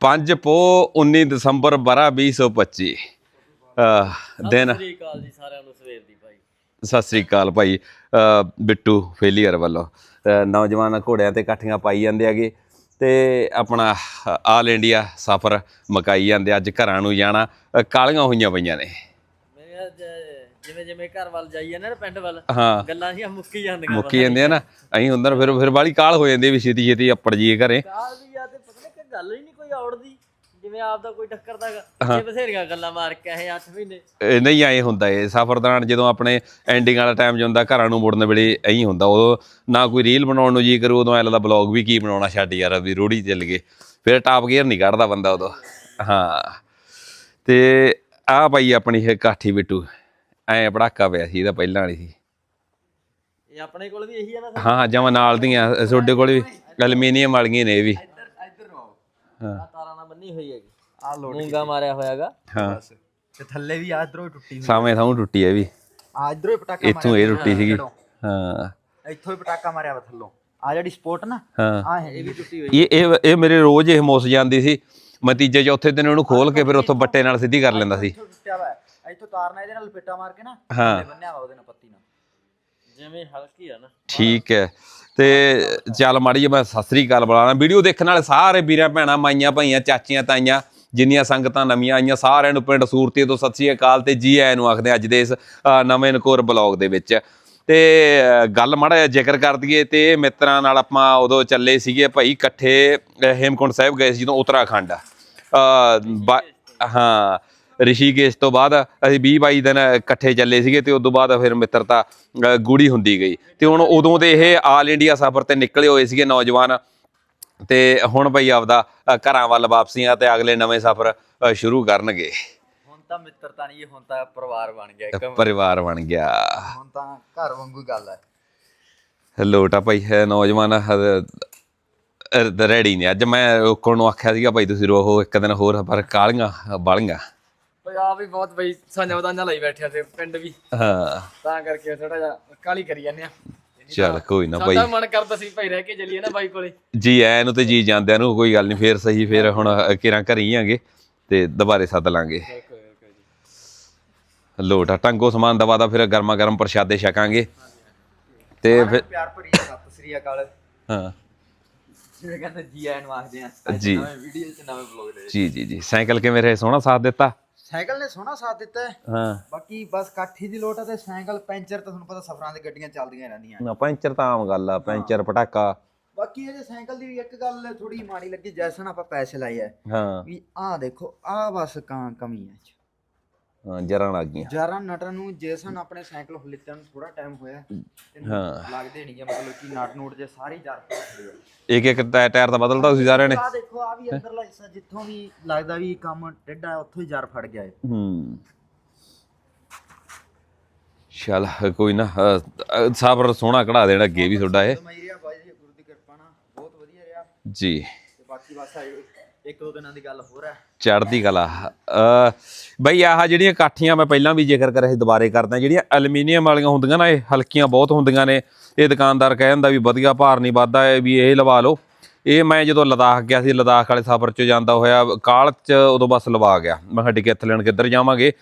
5 ਪੋ 19 ਦਸੰਬਰ 12 2025 ਅਹ ਦਿਨ ਸ੍ਰੀ ਅਕਾਲ ਜੀ ਸਾਰਿਆਂ ਨੂੰ ਸਵੇਰ ਦੀ ਭਾਈ। ਸਤਿ ਸ੍ਰੀ ਅਕਾਲ ਭਾਈ। ਬਿੱਟੂ ਫੇਲੀਅਰ ਵੱਲੋਂ। ਨੌਜਵਾਨ ਘੋੜਿਆਂ ਤੇ ਇਕੱਠੀਆਂ ਪਾਈ ਜਾਂਦੇ ਹੈਗੇ ਤੇ ਆਪਣਾ ਆਲ ਇੰਡੀਆ ਸਫ਼ਰ ਮਕਾਈ ਜਾਂਦੇ ਅੱਜ ਘਰਾਂ ਨੂੰ ਜਾਣਾ। ਕਾਲੀਆਂ ਹੋਈਆਂ ਪਈਆਂ ਨੇ। ਜਿਵੇਂ ਜਿਵੇਂ ਘਰ ਵੱਲ ਜਾਈਏ ਨਾ ਪਿੰਡ ਵੱਲ ਗੱਲਾਂ ਜੀਆਂ ਮੁੱਕੀ ਜਾਂਦੀਆਂ ਮੁੱਕੀ ਜਾਂਦੇ ਆ ਨਾ। ਅਹੀਂ ਹੁੰਦਾ ਫਿਰ ਫਿਰ ਬਾਲੀ ਕਾਲ ਹੋ ਜਾਂਦੀ ਵੀ ਛੇਤੀ ਛੇਤੀ ਅੱਪੜ ਜੀਏ ਘਰੇ। ਕਾਲ ਵੀ ਆ ਤੇ ਗੱਲ ਹੀ ਨਹੀਂ ਕੋਈ ਔੜਦੀ ਜਿਵੇਂ ਆਪ ਦਾ ਕੋਈ ਟੱਕਰ ਦਾ ਜੇ ਬਥੇਰੀਆਂ ਗੱਲਾਂ ਮਾਰ ਕੇ ਆਏ 8 ਮਹੀਨੇ। ਇਹ ਨਹੀਂ ਆਏ ਹੁੰਦਾ ਇਹ। ਸਫ਼ਰ ਦੌਰਾਨ ਜਦੋਂ ਆਪਣੇ ਐਂਡਿੰਗ ਵਾਲਾ ਟਾਈਮ ਜਾਂਦਾ ਘਰਾਂ ਨੂੰ ਮੁੜਨ ਵੇਲੇ ਐਂ ਹੁੰਦਾ। ਉਦੋਂ ਨਾ ਕੋਈ ਰੀਲ ਬਣਾਉਣ ਨੂੰ ਜੀ ਕਰੂ ਉਦੋਂ ਐ ਲੱਗਦਾ ਬਲੌਗ ਵੀ ਕੀ ਬਣਾਉਣਾ ਛੱਡ ਯਾਰ ਵੀ ਰੋੜੀ ਚੱਲ ਗਏ। ਫਿਰ ਟਾਪ ਗੇਅਰ ਨਹੀਂ ਕੱਢਦਾ ਬੰਦਾ ਉਦੋਂ। ਹਾਂ। ਤੇ ਆ ਭਾਈ ਆਪਣੀ ਇਹ ਕਾਠੀ ਬਿੱਟੂ। ਐ ਪੜਾਕਾ ਪਿਆ ਸੀ ਇਹਦਾ ਪਹਿਲਾਂ ਵਾਲੀ ਸੀ। ਇਹ ਆਪਣੇ ਕੋਲ ਵੀ ਇਹੀ ਆ ਨਾ ਹਾਂ ਜਮਾ ਨਾਲ ਦੀਆਂ ਤੁਹਾਡੇ ਕੋਲ ਵੀ ਐਲੂਮੀਨੀਅਮ ਵਾਲੀਆਂ ਨੇ ਇਹ ਵੀ। ਆ ਤਾਰਾਂ ਨਾਲ ਬੰਨੀ ਹੋਈ ਹੈਗੀ। ਆ ਲੋਡ ਮੂੰਗਾ ਮਾਰਿਆ ਹੋਇਆਗਾ। ਹਾਂ। ਤੇ ਥੱਲੇ ਵੀ ਆ ਇਧਰੋਂ ਟੁੱਟੀ ਹੋਈ ਸਾਵੇਂ ਥਾਂ ਟੁੱਟੀ ਐ ਵੀ। ਆ ਇਧਰੋਂ ਹੀ ਪਟਾਕਾ ਇੱਥੋਂ ਇਹ ਟੁੱਟੀ ਸੀਗੀ। ਹਾਂ। ਇੱਥੋਂ ਹੀ ਪਟਾਕਾ ਮਾਰਿਆ ਵਾ ਥੱਲੋਂ। ਆ ਜਿਹੜੀ ਸਪੋਰਟ ਨਾ ਹਾਂ। ਆ ਇਹ ਵੀ ਟੁੱਟੀ ਹੋਈ ਇਹ ਇਹ ਇਹ ਮੇਰੇ ਰੋਜ਼ ਇਹ ਮੁੱਸ ਜਾਂਦੀ ਸੀ। ਮੈਂ ਤੀਜੇ ਚੌਥੇ ਦਿਨ ਉਹਨੂੰ ਖੋਲ ਕੇ ਫਿਰ ਉੱਥੋਂ ਬੱਟੇ ਨਾਲ ਸਿੱਧੀ ਕਰ ਲੈਂਦਾ ਸੀ। ਇੱਥੋਂ ਟੁੱਟਿਆ ਵਾ। ਇੱਥੋਂ ਤਾਰ ਨਾਲ ਇਹਦੇ ਨਾਲ ਲਪੇਟਾ ਮਾਰ ਕੇ ਨਾ ਹਾਂ। ਬੰਨਿਆ ਵਾ ਉਹਦੇ ਨਾਲ ਪੱਤੀ ਨਾਲ। ਜਿਵੇਂ ਹਲਕੀ ਆ ਨਾ। ਠੀਕ ਹੈ। ਤੇ ਚੱਲ ਮਾੜੀ ਜੀ ਮੈਂ ਸਤਿ ਸ੍ਰੀ ਅਕਾਲ ਬੁਲਾਣਾ ਵੀਡੀਓ ਦੇਖਣ ਵਾਲੇ ਸਾਰੇ ਵੀਰਾਂ ਭੈਣਾਂ, ਮਾਈਆਂ ਭਾਈਆਂ, ਚਾਚੀਆਂ, ਤਾਈਆਂ, ਜਿੰਨੀਆਂ ਸੰਗਤਾਂ ਨਵੀਆਂ ਆਈਆਂ, ਸਾਰਿਆਂ ਨੂੰ ਪਿੰਡ ਸੂਰਤੀ ਤੋਂ ਸਤਿ ਸ੍ਰੀ ਅਕਾਲ ਤੇ ਜੀ ਆਇਆਂ ਨੂੰ ਆਖਦੇ ਅੱਜ ਦੇ ਇਸ ਨਵੇਂ ਨਕੋਰ ਬਲੌਗ ਦੇ ਵਿੱਚ। ਤੇ ਗੱਲ ਮਾੜਾ ਜਿਹਾ ਜ਼ਿਕਰ ਕਰ ਦਈਏ ਤੇ ਮਿੱਤਰਾਂ ਨਾਲ ਆਪਾਂ ਉਦੋਂ ਚੱਲੇ ਸੀਗੇ ਭਾਈ ਇਕੱਠੇ ਹੇਮਕੁੰਟ ਸਾਹਿਬ ਗਏ ਸੀ ਜਦੋਂ ਉੱਤਰਾਖੰਡ। ਬਾ- ਹਾਂ। ਰਿਸ਼ੀਕੇਸ਼ ਤੋਂ ਬਾਅਦ ਅਸੀਂ 20 22 ਦਿਨ ਇਕੱਠੇ ਚੱਲੇ ਸੀਗੇ ਤੇ ਉਸ ਤੋਂ ਬਾਅਦ ਫਿਰ ਮਿੱਤਰਤਾ ਗੂੜੀ ਹੁੰਦੀ ਗਈ। ਤੇ ਹੁਣ ਉਦੋਂ ਦੇ ਇਹ ਆਲ ਇੰਡੀਆ ਸਫ਼ਰ ਤੇ ਨਿਕਲੇ ਹੋਏ ਸੀਗੇ ਨੌਜਵਾਨ। ਤੇ ਹੁਣ ਬਈ ਆਪਦਾ ਘਰਾਂ ਵੱਲ ਵਾਪਸੀਆਂ ਤੇ ਅਗਲੇ ਨਵੇਂ ਸਫ਼ਰ ਸ਼ੁਰੂ ਕਰਨਗੇ। ਹੁਣ ਤਾਂ ਮਿੱਤਰਤਾ ਨਹੀਂ ਹੁਣ ਤਾਂ ਪਰਿਵਾਰ ਬਣ ਗਿਆ ਇੱਕ। ਪਰਿਵਾਰ ਬਣ ਗਿਆ। ਹੁਣ ਤਾਂ ਘਰ ਵਾਂਗੂ ਗੱਲ ਹੈ। ਲੋਟਾ ਭਾਈ ਹੈ ਨੌਜਵਾਨ ਰੈਡੀ ਨੇ। ਅੱਜ ਮੈਂ ਰੋਕਣ ਨੂੰ ਆਖਿਆ ਸੀਗਾ ਭਾਈ ਤੁਸੀਂ ਰੋਹੋ ਇੱਕ ਦਿਨ ਹੋਰ ਪਰ ਕਾਲੀਆਂ ਬਾਲੀਆਂ। ਆ ਵੀ ਬਹੁਤ ਬਈ ਸਾਂਝਾ ਵਧਾਈਆਂ ਲਈ ਬੈਠਿਆ ਤੇ ਪਿੰਡ ਵੀ। ਹਾਂ। ਤਾਂ ਕਰਕੇ ਥੋੜਾ ਜਿਹਾ ਕਾਲੀ ਕਰੀ ਜਾਂਦੇ ਆ। ਚੱਲ ਕੋਈ ਨਾ ਭਾਈ ਸਾਡਾ ਮਨ ਕਰਦਾ ਸੀ ਭਾਈ ਰਹਿ ਕੇ ਚੱਲੀਏ ਨਾ ਬਾਈ ਕੋਲੇ। ਜੀ ਐ ਨੂੰ ਤੇ ਜੀ ਜਾਂਦਿਆਂ ਨੂੰ ਕੋਈ ਗੱਲ ਨਹੀਂ ਫੇਰ ਸਹੀ ਫੇਰ ਹੁਣ ਕਿਰਾਂ ਘਰੀ ਹੀ ਆਂਗੇ ਤੇ ਦੁਬਾਰੇ ਸੱਦ ਲਾਂਗੇ। ਲੋਟਾ ਟੰਗੋ ਸਮਾਨ ਦਵਾ ਦਾ ਫਿਰ ਗਰਮਾ ਗਰਮ ਪ੍ਰਸ਼ਾਦੇ ਛਕਾਂਗੇ। ਤੇ ਫਿਰ ਪਿਆਰ ਭਰੀ ਸਤਿ ਸ੍ਰੀ ਅਕਾਲ। ਹਾਂ। ਜਿਵੇਂ ਕਹਿੰਦੇ ਜੀ ਆਇਆਂ ਨੂੰ ਆਖਦੇ ਆ। ਜੀ। ਵੀਡੀਓ ਚ ਨਵੇਂ ਬਲੌਗ ਦੇ। ਜੀ ਜੀ ਜੀ। ਸਾਈਕਲ ਕਿਵੇਂ ਰਹੇ? ਸੋਹਣਾ ਸਾਥ ਦਿੱਤਾ? ਸਾਈਕਲ ਨੇ ਸੋਹਣਾ ਸਾਥ ਦਿੱਤਾ ਹੈ। ਹਾਂ। ਬਾਕੀ ਬਸ ਕਾਠੀ ਦੀ ਲੋਟ ਹੈ ਤੇ ਸਾਈਕਲ ਪੈਂਚਰ ਤਾਂ ਤੁਹਾਨੂੰ ਪਤਾ ਸਫਰਾਂ ਤੇ ਗੱਡੀਆਂ ਚੱਲਦੀਆਂ ਰਹਿੰਦੀਆਂ ਨਾ। ਪੈਂਚਰ ਤਾਂ ਆਮ ਗੱਲ ਆ ਪੈਂਚਰ ਪਟਾਕਾ। ਬਾਕੀ ਇਹਦੇ ਸਾਈਕਲ ਦੀ ਇੱਕ ਗੱਲ ਥੋੜੀ ਮਾੜੀ ਲੱਗੀ ਜੈਸਨ ਆਪਾਂ ਪੈਸੇ ਲਾਏ ਆ। ਹਾਂ। ਵੀ ਆਹ ਦੇਖੋ ਆਹ ਬਸ ਕਾਂ ਕਮੀ। ਹਾਂ ਜਰਾਂ ਲੱਗ ਗਈਆਂ। ਜਾਰਾਂ ਨਟਾਂ ਨੂੰ ਜੈਸਨ ਆਪਣੇ ਸਾਈਕਲ ਲਿੱਤਿਆਂ ਨੂੰ ਥੋੜਾ ਟਾਈਮ ਹੋਇਆ। ਤੇ ਹਾਂ। ਲੱਗਦੇ ਨਹੀਂ ਗੇ ਮਤਲਬ ਕਿ ਨਟ ਨੂਟ ਜੇ ਸਾਰੇ ਜਰ ਪਏ ਆ। ਇੱਕ ਇੱਕ ਟਾਇਰ ਟਾਇਰ ਤਾਂ ਬਦਲਦਾ ਤੁਸੀਂ ਸਾਰਿਆਂ ਨੇ। ਆਹ ਦੇਖੋ ਆ ਵੀ ਅੰਦਰਲਾ ਹਿੱਸਾ ਜਿੱਥੋਂ ਵੀ ਲੱਗਦਾ ਵੀ ਕੰਮ ਟੇਢਾ ਉੱਥੋਂ ਹੀ ਜਰ ਫੜ ਗਿਆ ਹੂੰ। ਚੱਲ ਕੋਈ ਨਾ ਅ, ਸਬਰ ਸੋਹਣਾ ਕਢਾ ਦੇਣਾ ਅੱਗੇ ਵੀ ਤੁਹਾਡਾ ਇਹ। ਮੈਂ ਰਿਹਾ ਬਾਈ ਜੀ ਗੁਰੂ ਦੀ ਕਿਰਪਾ ਨਾਲ। ਬਹੁਤ ਵਧੀਆ ਰਿਹਾ। ਜੀ। ਤੇ ਬਾਕੀ ਬਸ ਆ ਇੱਕ ਦੋ ਦਿਨਾਂ ਦੀ ਗੱਲ ਹੋਰ ਹੈ। ਚੜ੍ਹਦੀ ਕਲਾ। ਅ ਬਈ ਆਹ ਜਿਹੜੀਆਂ ਕਾਠੀਆਂ ਮੈਂ ਪਹਿਲਾਂ ਵੀ ਜ਼ਿਕਰ ਕਰਿਆ ਸੀ, ਦੁਬਾਰੇ ਕਰਦਾ, ਜਿਹੜੀਆਂ ਐਲੂਮੀਨੀਅਮ ਵਾਲੀਆਂ ਹੁੰਦੀਆਂ ਨਾ, ਇਹ ਹਲਕੀਆਂ ਬਹੁਤ ਹੁੰਦੀਆਂ ਨੇ। ਇਹ ਦੁਕਾਨਦਾਰ ਕਹਿ ਦਿੰਦਾ ਵੀ ਵਧੀਆ ਭਾਰ ਨਹੀਂ ਵੱਧਦਾ, ਇਹ ਵੀ ਇਹ ਲਵਾ ਲਓ। ਇਹ ਮੈਂ ਜਦੋਂ ਲਦਾਖ ਗਿਆ ਸੀ, ਲਦਾਖ ਵਾਲੇ ਸਫ਼ਰ 'ਚ ਜਾਂਦਾ ਹੋਇਆ, ਕਾਲ 'ਚ ਉਦੋਂ ਬਸ ਲਵਾ ਗਿਆ। ਮੈਂ ਕਿਹਾ ਟਿਕਟ ਲੈਣ ਕਿੱਧਰ ਜਾਵਾਂਗੇ?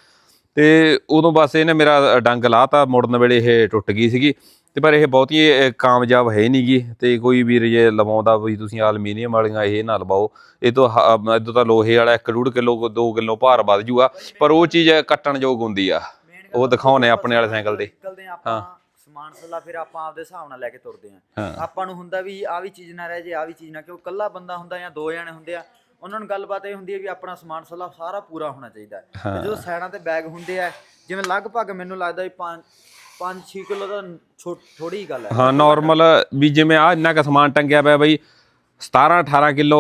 ਤੇ ਉਦੋਂ ਬਸ ਇਹਨੇ ਮੇਰਾ ਡੰਗ ਲਾਤਾ, ਮੁੜਨ ਵੇਲੇ ਇਹ ਟੁੱਟ ਗਈ ਸੀਗੀ। ਤੇ ਪਰ ਇਹ ਬਹੁਤੀ ਇਹ ਕਾਮਯਾਬ ਹੈ ਨਹੀਂਗੀ ਤੇ ਕੋਈ ਵੀਰ ਜੇ ਲਵਾਉਂਦਾ ਵੀ ਤੁਸੀਂ ਐਲੂਮੀਨੀਅਮ ਵਾਲੀਆਂ ਇਹ ਨਾ ਲਵਾਓ। ਇਹ ਤੋਂ ਹ- ਇਦੋਂ ਤਾਂ ਲੋਹੇ ਵਾਲਾ 1.5 ਕਿਲੋ 2 ਕਿਲੋ ਭਾਰ ਵੱਧ ਜੂਗਾ ਪਰ ਉਹ ਚੀਜ਼ ਕੱਟਣ ਯੋਗ ਹੁੰਦੀ ਆ। ਉਹ ਦਿਖਾਉਣੇ ਆਪਣੇ ਵਾਲੇ ਸਾਈਕਲ ਦੇ। ਆਪਾਂ ਸਮਾਨ ਸੱਲਾ ਫਿਰ ਆਪਾਂ ਆਪਦੇ ਹਿਸਾਬ ਨਾਲ ਲੈ ਕੇ ਤੁਰਦੇ ਆ। ਹਾਂ। ਆਪਾਂ ਨੂੰ ਹੁੰਦਾ ਵੀ ਆ ਵੀ ਚੀਜ਼ ਨਾ ਰਹਿ ਜੇ ਆ ਵੀ ਚੀਜ਼ ਨਾ ਕਿਉਂ ਕੱਲਾ ਬੰਦਾ ਹੁੰਦਾ ਜਾਂ ਦੋ ਜਣੇ ਹੁੰਦੇ ਆ ਉਹਨਾਂ ਨੂੰ ਗੱਲਬਾਤ ਇਹ ਹੁੰਦੀ ਹੈ ਵੀ ਆਪਣਾ ਸਮਾਨ ਸੱਲਾ ਸਾਰਾ ਪੂਰਾ ਹੋਣਾ ਚਾਹੀਦਾ। ਹੈ। ਤੇ ਜਦੋਂ ਸਾਈਡਾਂ ਤੇ ਬੈਗ ਹੁੰਦੇ ਆ ਜਿਵੇਂ ਲਗਭਗ ਮੈਨੂੰ ਲੱਗਦਾ ਵੀ 5 5-6 ਕਿਲੋ ਦਾ ਥੋੜੀ ਗੱਲ ਹੈ। ਹਾਂ ਨਾਰਮਲ ਵੀ ਜਿਵੇਂ ਆ ਇੰਨਾ ਕ ਸਮਾਨ ਟੰਗਿਆ ਪਿਆ ਬਈ 17 18 ਕਿਲੋ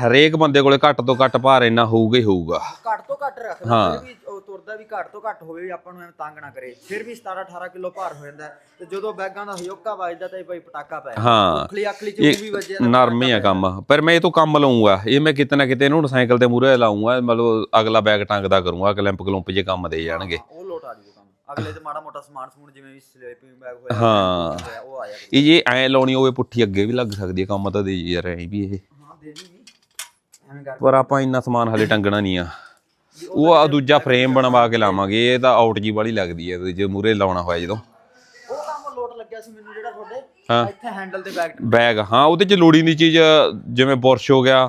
ਹਰੇਕ ਬੰਦੇ ਕੋਲੇ ਘੱਟ ਤੋਂ ਘੱਟ ਭਾਰ ਇੰਨਾ ਹੋਊਗਾ ਹੀ ਹੋਊਗਾ। ਘੱਟ ਤੋਂ ਘੱਟ ਹਾਂ। ਫਿਰ ਵੀ ਉਹ ਤੁਰਦਾ ਵੀ ਘੱਟ ਤੋਂ ਘੱਟ ਹੋਵੇ ਵੀ ਆਪਾਂ ਨੂੰ ਐਵੇਂ ਤੰਗ ਨਾ ਕਰੇ। ਫਿਰ ਵੀ 17 18 ਕਿਲੋ ਭਾਰ ਹੋ ਜਾਂਦਾ। ਤੇ ਜਦੋਂ ਬੈਗਾਂ ਦਾ ਹਯੋਕਾ ਵੱਜਦਾ ਤਾਂ ਇਹ ਭਾਈ ਪਟਾਕਾ ਪੈ ਹਾਂ। ਉਖਲੀ ਅਖਲੀ ਚ ਵੀ ਵੱਜਿਆ ਤਾਂ ਨਰਮ ਹੀ ਆ ਕੰਮ। ਪਰ ਮੈਂ ਇਹ ਤੋਂ ਕੰਮ ਲਊਂਗਾ ਇਹ ਮੈਂ ਕਿਤੇ ਨਾ ਕਿਤੇ ਇਹਨੂੰ ਸਾਈਕਲ ਦੇ ਮੂਹਰੇ ਲਾਊਂਗਾ ਮਤਲਬ ਅਗਲਾ ਬੈਗ ਟੰਗਦਾ ਕਰੂੰਗਾ ਕਲੈਂਪ ਕਲੁੰਪ ਜੇ ਕੰਮ ਦੇ ਜਾਣਗੇ। ਉਹ ਅਗਲੇ ਤੇ ਮਾੜਾ ਮੋਟਾ ਸਮਾਨ ਸਮੂਨ ਜਿਵੇਂ ਵੀ ਸਲੀਪਿੰਗ ਬੈਗ ਹੋਇਆ ਹਾਂ। ਹੋਇਆ, ਉਹ ਆ ਜਾਵੇ ਇਹ ਜੇ ਐ ਲਾਉਣੀ ਹੋਵੇ ਪੁੱਠੀ ਅੱਗੇ ਵੀ ਲੱਗ ਸਕਦੀ ਹੈ ਕੰਮ ਤਾਂ ਦੇ ਯਾਰ ਐ ਵੀ ਇਹ। ਹਾਂ ਦੇ ਦੀ ਐਵੇਂ ਕਰ ਪਰ ਆਪਾਂ ਇੰਨਾ ਸਮਾਨ ਹਲੇ ਟੰਗਣਾ ਨਹੀਂ ਆ। ਉਹ ਆ ਦੂਜਾ ਫਰੇਮ ਬਣਵਾ ਕੇ ਲਾਵਾਂਗੇ ਇਹ ਤਾਂ ਆਊਟ ਜੀ ਵਾਲੀ ਲੱਗਦੀ ਹੈ ਜੇ ਮੂਰੇ ਲਾਉਣਾ ਹੋਇਆ ਜਦੋਂ। ਉਹ ਕੰਮ ਲੋਟ ਲੱਗਿਆ ਸੀ ਮੈਨੂੰ ਜਿਹੜਾ ਤੁਹਾਡੇ ਹਾਂ। ਇੱਥੇ ਹੈਂਡਲ ਤੇ ਬੈਕ ਬੈਗ ਹਾਂ ਉਹਦੇ ਚ ਲੋੜੀ ਦੀ ਚੀਜ਼ ਜਿਵੇਂ ਬੁਰਸ਼ ਹੋ ਗਿਆ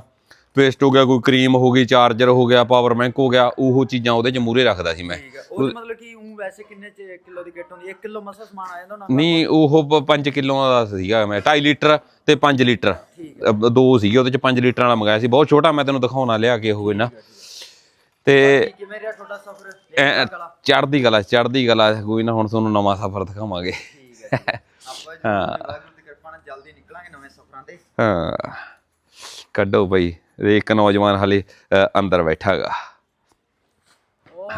ਪੇਸਟ ਹੋ ਗਿਆ ਕੋਈ ਕਰੀਮ ਹੋ ਗਈ ਚਾਰਜਰ ਹੋ ਗਿਆ ਪਾਵਰ ਬੈਂਕ ਹੋ ਗਿਆ ਉਹ ਚੀਜ਼ਾਂ ਉਹਦੇ ਚ ਮੂਰੇ ਰੱਖਦਾ ਸੀ ਮੈਂ। ਠੀਕ ਹੈ ਉਹ ਮਤਲਬ ਕਿ ਉਹ ਵੈਸੇ ਕਿੰਨੇ ਚ 1 ਕਿਲੋ ਦੀ ਕਿੱਟ ਹੁੰਦੀ 1 ਕਿਲੋ ਮਸਾ ਸਮਾਨ ਆ ਜਾਂਦਾ ਉਹਨਾਂ ਨਹੀਂ ਉਹ 5 ਕਿਲੋ ਦਾ ਸੀਗਾ ਮੈਂ 2.5 ਲੀਟਰ ਤੇ 5 ਲੀਟਰ। ਦੋ ਸੀਗੇ ਉਹਦੇ ਚ 5 ਲੀਟਰ ਵਾਲਾ ਮੰਗਾਇਆ ਸੀ ਬਹੁਤ ਛੋਟਾ ਮੈਂ ਤੈਨੂੰ ਦਿਖਾਉਣਾ ਲਿਆ ਕੇ ਉਹ ਇਹਨਾਂ ਤੇ ਕਿਵੇਂ ਰਿਹਾ ਤੁਹਾਡਾ ਸਫ਼ਰ? ਐ- ਚੜ੍ਹਦੀ ਕਲਾ ਚੜ੍ਹਦੀ ਕਲਾ ਕੋਈ ਨਾ ਹੁਣ ਤੁਹਾਨੂੰ ਨਵਾਂ ਸਫ਼ਰ ਦਿਖਾਵਾਂਗੇ। ਠੀਕ ਹੈ ਆਪਾਂ ਜਲਦੀ ਨਿਕਲਾਂਗੇ ਨਵੇਂ ਸਫ਼ਰਾਂ ਤੇ। ਹਾਂ। ਕੱਢੋ ਬਈ। ਇੱਕ ਨੌਜਵਾਨ ਹਲੇ ਅੰਦਰ ਬੈਠਾਗਾ।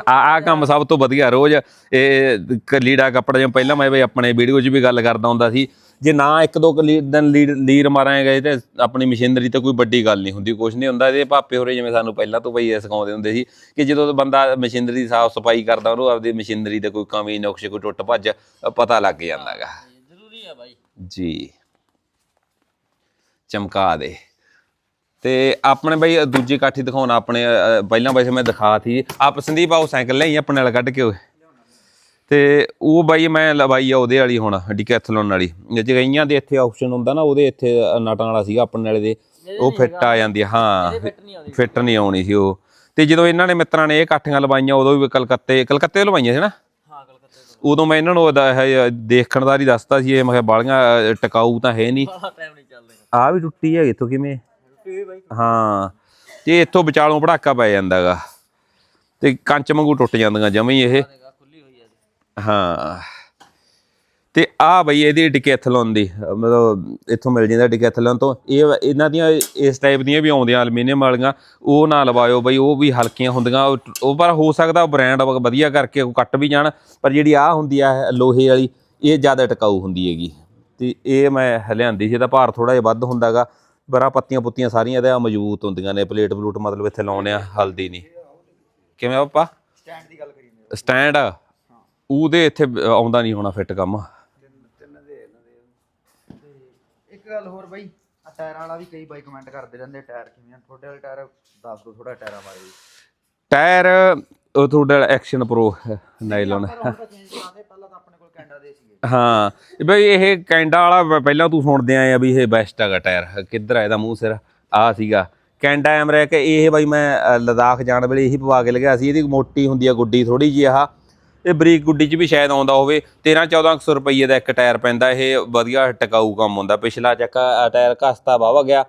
ਆ ਆ ਕੰਮ ਸਭ ਤੋਂ ਵਧੀਆ ਰੋਜ਼ ਇਹ ਲੀੜਾ ਕੱਪੜਾ ਜਿਵੇਂ ਪਹਿਲਾਂ ਮੈਂ ਬਈ ਆਪਣੇ ਵੀਡੀਓ 'ਚ ਵੀ ਗੱਲ ਕਰਦਾ ਹੁੰਦਾ ਸੀ ਜੇ ਨਾ ਇੱਕ ਦੋ ਦਿਨ ਲੀਰ ਮਾਰਾਂਗੇ ਤੇ ਆਪਣੀ ਮਸ਼ੀਨਰੀ ਤੇ ਕੋਈ ਵੱਡੀ ਗੱਲ ਨਹੀਂ ਹੁੰਦੀ ਕੁਝ ਨਹੀਂ ਹੁੰਦਾ। ਇਹਦੇ ਭਾਪੇ ਹੋਰੇ ਜਿਵੇਂ ਸਾਨੂੰ ਪਹਿਲਾਂ ਤੋਂ ਬਈ ਇਹ ਸਿਖਾਉਂਦੇ ਹੁੰਦੇ ਸੀ ਕਿ ਜਦੋਂ ਬੰਦਾ ਮਸ਼ੀਨਰੀ ਦੀ ਸਾਫ਼ ਸਫ਼ਾਈ ਕਰਦਾ ਉਹਨੂੰ ਆਪਦੀ ਮਸ਼ੀਨਰੀ ਤੇ ਕੋਈ ਕਮੀ ਨੁਕਸ਼ ਕੋਈ ਟੁੱਟ ਭੱਜ ਪਤਾ ਲੱਗ ਜਾਂਦਾਗਾ। ਜ਼ਰੂਰੀ ਆ ਬਾਈ। ਜੀ। ਚਮਕਾ ਦੇ। ਤੇ ਆਪਣੇ ਬਈ ਦੂਜੀ ਕਾਠੀ ਦਿਖਾਉਣਾ ਆਪਣੇ ਪਹਿਲਾਂ ਵੈਸੇ ਮੈਂ ਦਿਖਾਤੀ ਆਪ ਸੰਦੀਪ ਆਓ ਸਾਈਕਲ ਲਈ ਆਪਣੇ ਨਾਲ ਕੱਢ ਕੇ ਓਏ ਤੇ ਉਹ ਬਾਈ ਮੈਂ ਲਵਾਈ ਆ ਉਹਦੇ ਵਾਲੀ ਹੁਣ ਡਿਕੈਥਲਨ ਵਾਲੀ। ਜੇ ਗਈਆਂ ਦੇ ਇੱਥੇ ਆਪਸ਼ਨ ਹੁੰਦਾ ਨਾ ਉਹਦੇ ਇੱਥੇ ਨਟਾਂ ਵਾਲਾ ਸੀਗਾ ਆਪਣੇ ਵਾਲੇ ਦੇ। ਉਹ ਫਿੱਟ ਆ ਜਾਂਦੀ ਹਾਂ। ਫਿੱਟ ਨਹੀਂ ਆਉਣੀ ਸੀ ਉਹ। ਤੇ ਜਦੋਂ ਇਹਨਾਂ ਨੇ ਮਿੱਤਰਾਂ ਨੇ ਇਹ ਕਾਠੀਆਂ ਲਵਾਈਆਂ ਉਦੋਂ ਵੀ ਕਲਕੱਤੇ ਕਲਕੱਤੇ ਲਵਾਈਆਂ ਸੀ ਨਾ? ਉਦੋਂ ਮੈਂ ਇਹਨਾਂ ਨੂੰ ਉਹਦਾ ਇਹ ਦੇਖਣਦਾਰ ਹੀ ਦੱਸਤਾ ਸੀ ਇਹ ਮੈਂ ਕਿਹਾ ਬਾਲੀਆਂ ਟਿਕਾਊ ਤਾਂ ਹੈ ਨਹੀਂ। ਆ ਵੀ ਟੁੱਟੀ ਹੈ ਇੱਥੋਂ ਕਿਵੇਂ? ਟੁੱਟੀ ਬਾਈ। ਹਾਂ, ਤੇ ਇੱਥੋਂ ਵਿਚਾਲੋਂ ਪੜਾਕਾ ਪੈ ਜਾਂਦਾਗਾ। ਤੇ ਕੰਚ ਵਾਂਗੂ ਟੁੱਟ ਜਾਂਦੀਆਂ ਜਮੇ ਹੀ ਇਹ। ਖੁੱਲੀ ਹੋਈ ਆ ਹਾਂ। ਤੇ ਆ ਬਈ ਇਹਦੀ ਡਿਕੈਥਲਨ ਦੀ, ਮਤਲਬ ਇੱਥੋਂ ਮਿਲ ਜਾਂਦਾ ਡਿਕੈਥਲਨ ਤੋਂ। ਇਹ ਇਹਨਾਂ ਦੀਆਂ ਇਸ ਟਾਈਪ ਦੀਆਂ ਵੀ ਆਉਂਦੀਆਂ ਐਲੂਮੀਨੀਅਮ ਵਾਲੀਆਂ, ਉਹ ਨਾ ਲਵਾਇਓ ਬਈ, ਉਹ ਵੀ ਹਲਕੀਆਂ ਹੁੰਦੀਆਂ। ਉਹ ਉਹ ਪਰ ਹੋ ਸਕਦਾ ਬ੍ਰਾਂਡ ਵਧੀਆ ਕਰਕੇ ਉਹ ਕੱਟ ਵੀ ਜਾਣ, ਪਰ ਜਿਹੜੀ ਆ ਹੁੰਦੀ ਆ ਲੋਹੇ ਵਾਲੀ, ਇਹ ਜ਼ਿਆਦਾ ਟਿਕਾਊ ਹੁੰਦੀ ਹੈਗੀ। ਤੇ ਇਹ ਮੈਂ ਲਿਆਂਦੀ ਸੀ, ਇਹਦਾ ਭਾਰ ਥੋੜਾ ਜਿਹਾ ਵੱਧ ਹੁੰਦਾਗਾ। ਬਰਾ ਪੱਤੀਆਂ ਪੁੱਤੀਆਂ ਸਾਰੀਆਂ ਇਹਦੇ ਮਜ਼ਬੂਤ ਹੁੰਦੀਆਂ ਨੇ ਪਲੇਟ ਪਲੂਟ ਮਤਲਬ ਇੱਥੇ ਲਾਉਣੇ ਆ ਹਲਦੀ ਨਹੀਂ। ਕਿਵੇਂ ਆ ਪਾਪਾ? ਸਟੈਂਡ ਦੀ ਗੱਲ ਕਰੀ ਮੇਰੇ ਸਟੈਂਡ ਉਹਦੇ ਇੱਥੇ ਆਉਂਦਾ ਨਹੀਂ ਹੋਣਾ ਫਿੱਟ ਕੰਮ। ਇੱਕ ਗੱਲ ਹੋਰ ਬਾਈ ਆ ਟਾਇਰਾਂ ਵਾਲਾ ਵੀ ਕਈ ਬਾਈ ਕਮੈਂਟ ਕਰਦੇ ਰਹਿੰਦੇ ਟਾਇਰ ਕਿਵੇਂ ਆ? ਤੁਹਾਡੇ ਵਾਲੇ ਟਾਇਰ ਦੱਸ ਦਿਓ ਥੋੜਾ ਟਾਇਰਾਂ ਬਾਰੇ ਵੀ। ਟਾਇਰ ਉਹ ਤੁਹਾਡਾ ਐਕਸ਼ਨ ਪ੍ਰੋ ਨਾਈਲਨ ਪਹਿਲਾਂ ਤਾਂ ਆਪਣੇ ਕੈਂਡਾ ਦੇ ਸੀਗੇ। ਹਾਂ ਬਈ ਇਹ ਕੈਂਡਾ ਵਾਲਾ ਪ- ਪਹਿਲਾਂ ਤੂੰ ਸੁਣਦੇ ਆਏ ਆ ਵੀ ਇਹ ਬੈਸਟ ਹੈਗਾ ਟਾਇਰ ਕਿੱਧਰ ਆ ਇਹਦਾ ਮੂੰਹ ਸਿਰ? ਆ ਸੀਗਾ। ਕੈਂਡਾ ਐਮਰੈਕ ਇਹ ਬਈ ਮੈਂ ਅ, ਲਦਾਖ ਜਾਣ ਵੇਲੇ ਇਹੀ ਪਵਾ ਕੇ ਲਗਿਆ ਸੀ ਇਹਦੀ ਮੋਟੀ ਹੁੰਦੀ ਆ ਗੁੱਡੀ ਥੋੜੀ ਜਿਹੀ ਆਹ। ਇਹ ਬਰੀਕ ਗੁੱਡੀ 'ਚ ਵੀ ਸ਼ਾਇਦ ਆਉਂਦਾ ਹੋਵੇ। 13 1400 ਰੁਪਏ ਦਾ ਇੱਕ ਟਾਇਰ ਪੈਂਦਾ ਇਹ ਵਧੀਆ ਟਿਕਾਊ ਕੰਮ ਹੁੰਦਾ। ਪਿਛਲਾ ਚੱਕਾ ਅ, ਟਾਇਰ ਘਸਤਾ ਵਾਹਵਾ ਗਿਆ।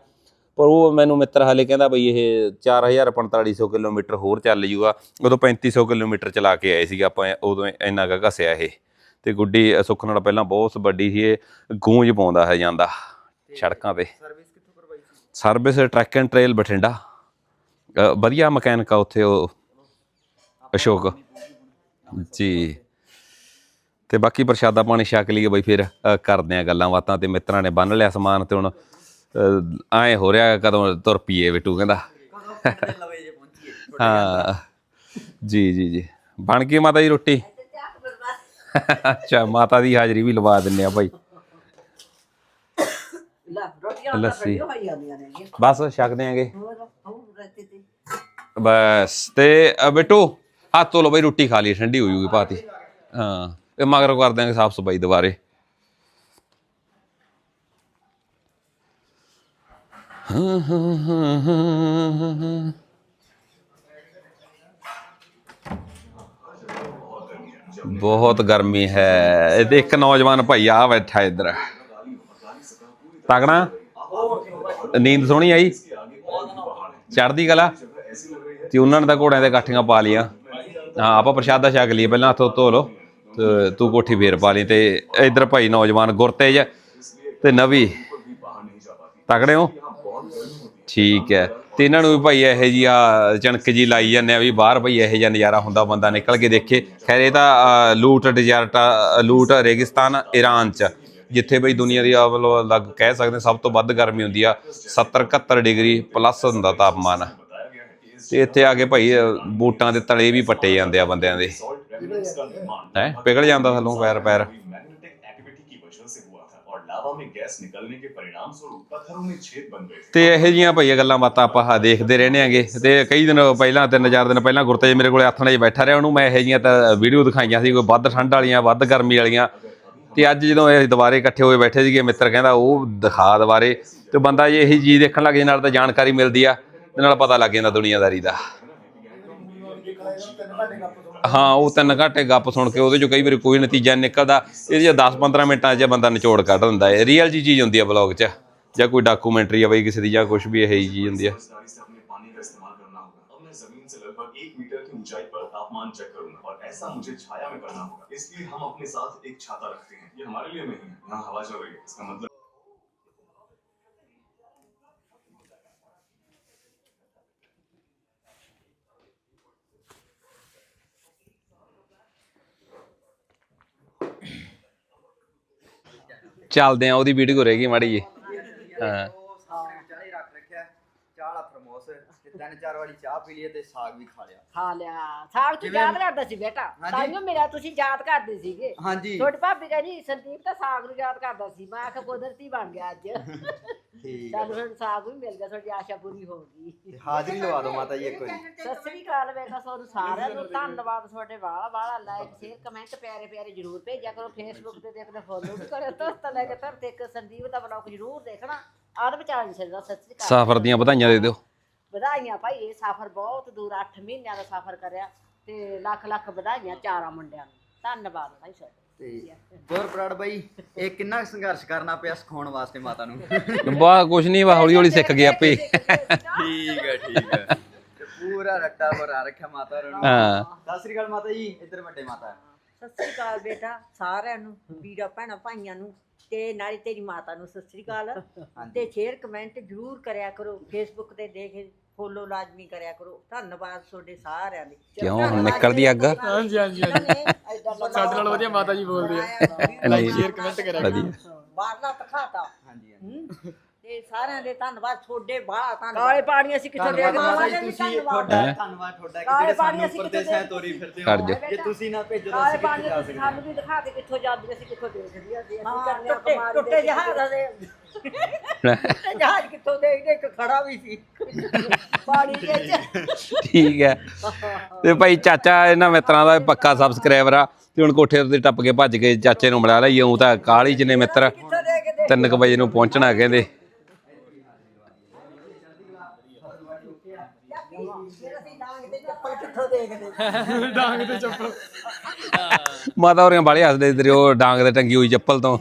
ਪਰ ਉਹ ਮੈਨੂੰ ਮਿੱਤਰ ਹਾਲੇ ਕਹਿੰਦਾ ਬਈ ਇਹ 4000 4500 ਕਿਲੋਮੀਟਰ ਹੋਰ ਚੱਲ ਜੂਗਾ। ਉਦੋਂ 3500 ਕਿਲੋਮੀਟਰ ਚਲਾ ਕੇ ਆਏ ਸੀਗੇ ਆਪਾਂ ਉਦੋਂ ਇੰਨਾ ਕੁ ਘਸਿਆ ਇਹ। ਤੇ ਗੁੱਡੀ ਸੁੱਖ ਨਾਲ ਪਹਿਲਾਂ ਬਹੁਤ ਵੱਡੀ ਸੀ ਇਹ ਗੂੰਜ ਪਾਉਂਦਾ ਹੈ ਜਾਂਦਾ ਸੜਕਾਂ ਤੇ। ਸਰਵਿਸ ਕਿੱਥੋਂ ਕਰਵਾਈ ਸੀ? Service track and trail Bathinda. ਵਧੀਆ ਮਕੈਨਿਕ ਆ ਉੱਥੇ ਉਹ ਅਸ਼ੋਕ। ਜੀ। ਤੇ ਬਾਕੀ ਪ੍ਰਸ਼ਾਦਾ ਪਾਣੀ ਛਕ ਲਈਏ ਬਈ ਫਿਰ ਕਰਦੇ ਆ ਗੱਲਾਂ ਬਾਤਾਂ ਤੇ ਮਿੱਤਰਾਂ ਨੇ ਬੰਨ ਲਿਆ ਸਮਾਨ ਤੇ ਹੁਣ ਐ ਹੋ ਰਿਹਾ ਕਦੋਂ ਤੁਰ ਪੀਏ ਬਿੱਟੂ ਕਹਿੰਦਾ। ਹਾਂ। ਜੀ ਜੀ ਜੀ। ਬਣ ਗਈ ਮਾਤਾ ਜੀ ਰੋਟੀ? ਅੱਛਾ ਮਾਤਾ ਦੀ ਹਾਜ਼ਰੀ ਵੀ ਲਵਾ ਦਿੰਨੇ ਆ ਭਾਈ ਲੈ ਰੋਟੀਆਂ ਤਾਂ ਲੱਸੀ। ਬੜੀਆਂ ਹੋਈ ਜਾਂਦੀਆਂ ਨੇ ਜੀ। ਬਸ ਛਕਦੇ ਆਂਗੇ ਹੋਰ ਹੋਰ ਰਹਤੇ ਤੇ। ਬਸ ਤੇ ਅ, ਬਿੱਟੂ ਹੱਥ ਧੋ ਲਓ ਬਈ ਰੋਟੀ ਖਾ ਲਈ ਠੰਡੀ ਹੋ ਜੂਗੀ ਭਾਤੀ। ਹਾਂ ਤੇ ਮਗਰ ਕਰ ਦਿਆਂਗੇ ਸਾਫ਼ ਸਫ਼ਾਈ ਦੁਬਾਰੇ। ਬਹੁਤ ਗਰਮੀ ਹੈ। ਇਹ ਇੱਕ ਨੌਜਵਾਨ ਭਾਈ, ਆ ਬੈਠਾ ਇੱਧਰ। ਤਗੜਾ ਨੀਂਦ ਸੋਹਣੀ ਆਈ? ਚੜਦੀ ਕਲਾ? ਤੇ ਉਹਨਾਂ ਨੇ ਤਾਂ ਘੋੜਿਆਂ ਤੇ ਕਾਠੀਆਂ ਪਾ ਲੀਆਂ ਹਾਂ, ਆਪਾਂ ਪ੍ਰਸ਼ਾਦਾ ਛਕ ਲਈਏ, ਪਹਿਲਾਂ ਹੱਥੋਂ ਧੋ ਲਓ। ਤੇ ਤੂੰ ਕੋਠੀ ਫੇਰ ਪਾ ਲਈ। ਤੇ ਇੱਧਰ ਭਾਈ ਨੌਜਵਾਨ ਗੁਰਤੇਜ ਤੇ ਨਵੀ। ਤਕੜੇ ਹੋ? ਠੀਕ ਹੈ। ਤੇ ਇਹਨਾਂ ਨੂੰ ਵੀ ਭਾਈ ਇਹੋ ਜੀ ਆ ਚਣਕ ਜੀ ਲਾਈ ਜਾਂਦੇ ਆ ਵੀ ਬਾਹਰ ਭਾਈ ਇਹੋ ਜਿਹਾ ਨਜ਼ਾਰਾ ਹੁੰਦਾ ਬੰਦਾ ਨਿਕਲ ਕੇ ਦੇਖੇ। ਖੈਰ ਇਹ ਤਾਂ ਲੂਟ ਡਿਜ਼ਰਟ ਅ, ਲੂਟ ਰੇਗਿਸਤਾਨ ਈਰਾਨ ਚ ਜਿੱਥੇ ਬਈ ਦੁਨੀਆ ਦੀ ਮਤਲਬ ਲੱਗ ਕਹਿ ਸਕਦੇ ਸਭ ਤੋਂ ਵੱਧ ਗਰਮੀ ਹੁੰਦੀ ਆ 70 71 ਡਿਗਰੀ ਪਲੱਸ ਹੁੰਦਾ ਤਾਪਮਾਨ। ਤੇ ਇੱਥੇ ਆ ਕੇ ਭਾਈ ਬੂਟਾਂ ਦੇ ਤਲੇ ਵੀ ਪੱਟੇ ਜਾਂਦੇ ਆ ਬੰਦਿਆਂ ਦੇ। ਹੈ? ਪਿਘਲ ਜਾਂਦਾ ਥੱਲੋਂ ਪੈਰ ਪੈਰ लावा में गैस निकलने के परिणाम स्वरूप पत्थरों में छेद बन गए थे ਤੇ ਇਹੋ ਜੀਆਂ ਭਈਆ ਗੱਲਾਂ ਬਾਤਾਂ ਆਪਾਂ ਆਹ ਦੇਖਦੇ ਰਹਿੰਦੇ ਆਂਗੇ ਤੇ ਕਈ ਦਿਨ ਪਹਿਲਾਂ ਤਿੰਨ ਚਾਰ ਦਿਨ ਪਹਿਲਾਂ ਗੁਰਤੇਜ ਮੇਰੇ ਕੋਲੇ ਹੱਥ ਨਾਲ ਹੀ ਬੈਠਾ ਰਿਹਾ ਉਹਨੂੰ ਮੈਂ ਇਹੋ ਜੀਆਂ ਤਾਂ ਵੀਡੀਓ ਦਿਖਾਈਆਂ ਸੀ ਕੋਈ ਵੱਧ ਠੰਡ ਵਾਲੀਆਂ ਵੱਧ ਗਰਮੀ ਵਾਲੀਆਂ ਤੇ ਅੱਜ ਜਦੋਂ ਇਹ ਦੁਬਾਰੇ ਇਕੱਠੇ ਹੋਏ ਬੈਠੇ ਸੀਗੇ ਮਿੱਤਰ ਕਹਿੰਦਾ ਉਹ ਦਿਖਾ ਦੁਬਾਰੇ ਤੇ ਬੰਦਾ ਜੇ ਇਹੀ ਚੀਜ਼ ਦੇਖਣ ਲੱਗ ਜੇ ਨਾਲ ਤਾਂ ਜਾਣਕਾਰੀ ਮਿਲਦੀ ਆ ਤੇ ਨਾਲ ਪਤਾ ਲੱਗ ਜਾਂਦਾ ਦੁਨੀਆਦਾਰੀ ਦਾ ਹਾਂ ਉਹ ਤਿੰਨ ਘੰਟੇ ਗੱਪ ਸੁਣ ਕੇ ਉਹਦੇ ਚੋਂ ਕਈ ਵਾਰੀ ਕੋਈ ਨਤੀਜਾ ਨੀ ਨਿਕਲਦਾ ਇਹਦੇ 'ਚ 10-15 ਮਿੰਟਾਂ 'ਚ ਬੰਦਾ ਨਿਚੋੜ ਕੱਢ ਦਿੰਦਾ ਹੈ ਰੀਅਲ ਜੀ ਚੀਜ਼ ਹੁੰਦੀ ਆ ਬਲੌਗ 'ਚ ਜਾਂ ਕੋਈ ਡਾਕੂਮੈਂਟਰੀ ਆ ਬਈ ਕਿਸੇ ਦੀ ਜਾਂ ਕੁਝ ਵੀ ਇਹੀ ਚੀਜ਼ ਹੁੰਦੀ ਆ समझदारी से अपने पानी का इस्तेमाल करना होगा अब मैं जमीन से लगभग एक मीटर की ऊंचाई पर तापमान चेक करूंगा और ऐसा मुझे छाया में करना होगा इसलिए हम अपने साथ एक छाता रखते हैं ये हमारे लिए नहीं है यहाँ हवा चल रही है इसका मतलब ਚੱਲਦੇ ਆ ਉਹਦੀ ਵੀਡੀਓ ਰਹਿ ਗਈ ਮਾੜੀ ਜੀ ਹਾਂ। ਤਿੰਨ ਚਾਰ ਵਾਰੀ ਚਾਹ ਪੀ ਲਈ ਤੇ ਸਾਗ ਵੀ ਖਾ ਲਿਆ। ਖਾ ਲਿਆ ਸਾਗ ਤੂੰ ਯਾਦ ਕਰਦਾ ਸੀ ਬੇਟਾ। ਸਾਨੂੰ ਮੇਰਾ ਤੁਸੀਂ ਯਾਦ ਕਰਦੇ ਸੀਗੇ। ਹਾਂਜੀ। ਛੋਟੀ ਭਾਬੀ ਕਹਿੰਦੀ ਸੰਦੀਪ ਤਾਂ ਸਾਗ ਨੂੰ ਯਾਦ ਕਰਦਾ ਸੀ। ਮੈਂ ਆਖਿਆ ਕੁਦਰਤੀ ਬਣ ਗਿਆ ਅੱਜ। ਠੀਕ ਚੱਲ ਹੁਣ ਸਾਗ ਵੀ ਮਿਲ ਗਿਆ ਤੁਹਾਡੀ ਆਸ਼ਾ ਪੂਰੀ ਹੋ ਗਈ। ਤੇ ਹਾਜ਼ਰੀ ਲਵਾ ਦਿਓ ਮਾਤਾ ਜੀ ਇੱਕ ਵਾਰੀ। ਸਤਿ ਸ੍ਰੀ ਅਕਾਲ ਵੇਖਾ ਤੁਹਾਨੂੰ ਸਾਰਿਆਂ ਨੂੰ ਧੰਨਵਾਦ ਤੁਹਾਡੇ ਵਾਲਾ ਵਾਲਾ ਲਾਈਕ ਸ਼ੇਅਰ ਕਮੈਂਟ ਪਿਆਰੇ ਪਿਆਰੇ ਜਰੂਰ ਭੇਜਿਆ ਕਰੋ। ਫੇਸਬੁੱਕ ਤੇ ਦੇਖਦੇ ਫੋਲੋ ਵੀ ਕਰਿਓ ਤੁਰਤ ਲੈ ਕੇ ਤੁਰਤ ਇੱਕ ਸੰਦੀਪ ਦਾ ਬਲੌਗ ਜਰੂਰ ਦੇਖਣਾ। ਆਦ ਵਿਚਾਰ ਨਹੀਂ ਸਕਦਾ ਸਤਿ ਸ੍ਰੀ ਅਕਾਲ। ਸਫ਼ਰ ਦੀਆਂ ਵਧਾਈਆਂ ਦੇ ਦਿਓ। ਵਧਾਈਆਂ ਭਾਈ ਇਹ ਸਫ਼ਰ ਬਹੁਤ ਦੂਰ 8 ਮਹੀਨਿਆਂ ਦਾ ਸਫ਼ਰ ਕਰਿਆ ਤੇ ਲੱਖ ਲੱਖ ਵਧਾਈਆਂ ਚਾਰਾਂ ਮੁੰਡਿਆਂ ਨੂੰ। ਧੰਨਵਾਦ ਭਾਈ ਸਾਹਿਬ ਤੇ ਹੋਰ ਬਰਾੜ ਬਾਈ ਇਹ ਕਿੰਨਾ ਕੁ ਸੰਘਰਸ਼ ਕਰਨਾ ਪਿਆ ਸਿਖਾਉਣ ਵਾਸਤੇ ਮਾਤਾ ਨੂੰ? ਬਾ ਕੁਝ ਨਹੀਂ ਵਾ ਹੌਲੀ ਹੌਲੀ ਸਿੱਖ ਗਏ ਆਪੇ। ਠੀਕ ਹੈ ਠੀਕ ਹੈ। ਤੇ ਪੂਰਾ ਰੱਟਾ ਭਰਾ ਰੱਖਿਆ ਮਾਤਾ ਨੂੰ। ਹਾਂ। ਸਤਿ ਸ੍ਰੀ ਅਕਾਲ ਮਾਤਾ ਜੀ ਇੱਧਰ ਵੱਡੇ ਮਾਤਾ। ਸਤਿ ਸ੍ਰੀ ਅਕਾਲ ਬੇਟਾ ਸਾਰਿਆਂ ਨੂੰ ਵੀਰਾਂ ਭੈਣਾਂ ਭਾਈਆਂ ਨੂੰ ਤੇ ਨਾਲੇ ਤੇਰੀ ਮਾਤਾ ਨੂੰ ਸਤਿ ਸ੍ਰੀ ਅਕਾਲ। ਤੇ ਸ਼ੇਅਰ ਕਮੈਂਟ ਜਰੂਰ ਕਰਿਆ ਕਰੋ ਫੇਸਬੁੱਕ ਤੇ ਦੇਖ ਫੋਲੋ ਲਾਜ਼ਮੀ ਕਰਿਆ ਕਰੋ। ਧੰਨਵਾਦ ਤੁਹਾਡੇ ਸਾਰਿਆਂ ਦੇ। ਕਿਉਂ? ਹੁਣ ਨਿਕਲਦੀ ਅੱਗ? ਹਾਂਜੀ ਹਾਂਜੀ ਹਾਂਜੀ। ਸਾਡੇ ਨਾਲ ਵਧੀਆ ਮਾਤਾ ਜੀ ਬੋਲਦੇ ਆ। ਨਹੀਂ। ਸ਼ੇਅਰ ਕਮੈਂਟ ਕਰਿਆ ਕਰੋ। ਵਧੀਆ। ਬਾਹਰਲਾ ਤਖਾਤਾ ਹਾਂਜੀ ਹਾਂਜੀ। ਤੇ ਸਾਰਿਆਂ ਦੇ ਧੰਨਵਾਦ ਤੁਹਾਡੇ ਬਾਹਲਾ ਕਾਲੇ ਧੰਨਵਾਦ ਪਾਣੀ ਅਸੀਂ ਕਿੱਥੋਂ ਦੇ ਧੰਨਵਾਦ ਮਾਤਾ ਦੇਵਾਂਗੇ ਜੀ ਤੁਸੀਂ ਤੁਹਾਡਾ ਧੰਨਵਾਦ ਤੁਹਾਡਾ ਕਿ ਜਿਹੜੇ ਸਾਨੂੰ ਉੱਪਰ ਦੇ ਸਹਿ ਤੋਰੀ ਫਿਰਦੇ ਕਰ ਹੋ। ਜਾਓ। ਜੇ ਤੁਸੀਂ ਨਾ ਭੇਜੋ ਤਾਂ ਕਾਲੇ ਅਸੀਂ ਪਾਣੀ ਕਿੱਥੇ ਜਾ ਅਸੀਂ ਸਕਦੇ ਸਾਨੂੰ ਵੀ ਦਿਖਾ ਦੇ ਕਿੱਥੋਂ ਜਾਂਦੀ ਅਸੀਂ ਕਿੱਥੋਂ ਦੇਖਦੀ ਅਸੀਂ ਅਸੀਂ ਹਾਂ ਕਰਨੇ ਆ ਟੁੱਟੇ ਕਮਾਲ ਟੁੱਟੇ ਜਹਾਜ਼ ਦੇ ਟੁੱਟੇ ਜਹਾਜ਼ ਕਿੱਥੋਂ ਦੇਖਦੇ ਇੱਕ ਖੜਾ ਵੀ ਸੀ। ਪਾਣੀ ਦੇ ਵਿੱਚ। ਠੀਕ ਹੈ। ਤੇ ਭਾਈ ਚਾਚਾ ਇਹਨਾਂ ਮਿੱਤਰਾਂ ਦਾ ਪੱਕਾ ਸਬਸਕ੍ਰਾਈਬਰ ਆ ਤੇ ਹੁਣ ਕੋਠੇ ਉੱਤੇ ਟੱਪ ਕੇ ਭੱਜ ਕੇ ਚਾਚੇ ਨੂੰ ਮਿਲਾ ਲਈਏ ਉਹ ਤਾਂ ਕਾਲੀ ਚ ਨੇ ਮਿੱਤਰ ਤਿੰਨ ਕੁ ਵਜੇ ਨੂੰ ਪਹੁੰਚਣਾ ਕਹਿੰਦੇ ਫਿਰ ਅਸੀਂ ਡਾਂਗ ਦੇਖਦੇ ਡਾਂਗ ਤੇ ਚੱਪਲ। ਮਾਤਾ ਹੋਰੀਆਂ ਬਾਲੇ ਹੱਸਦੇ ਤੇਰੇ ਉਹ ਡਾਂਗ ਤੇ ਟੰਗੀ ਹੋਈ ਚੱਪਲ ਤੋਂ।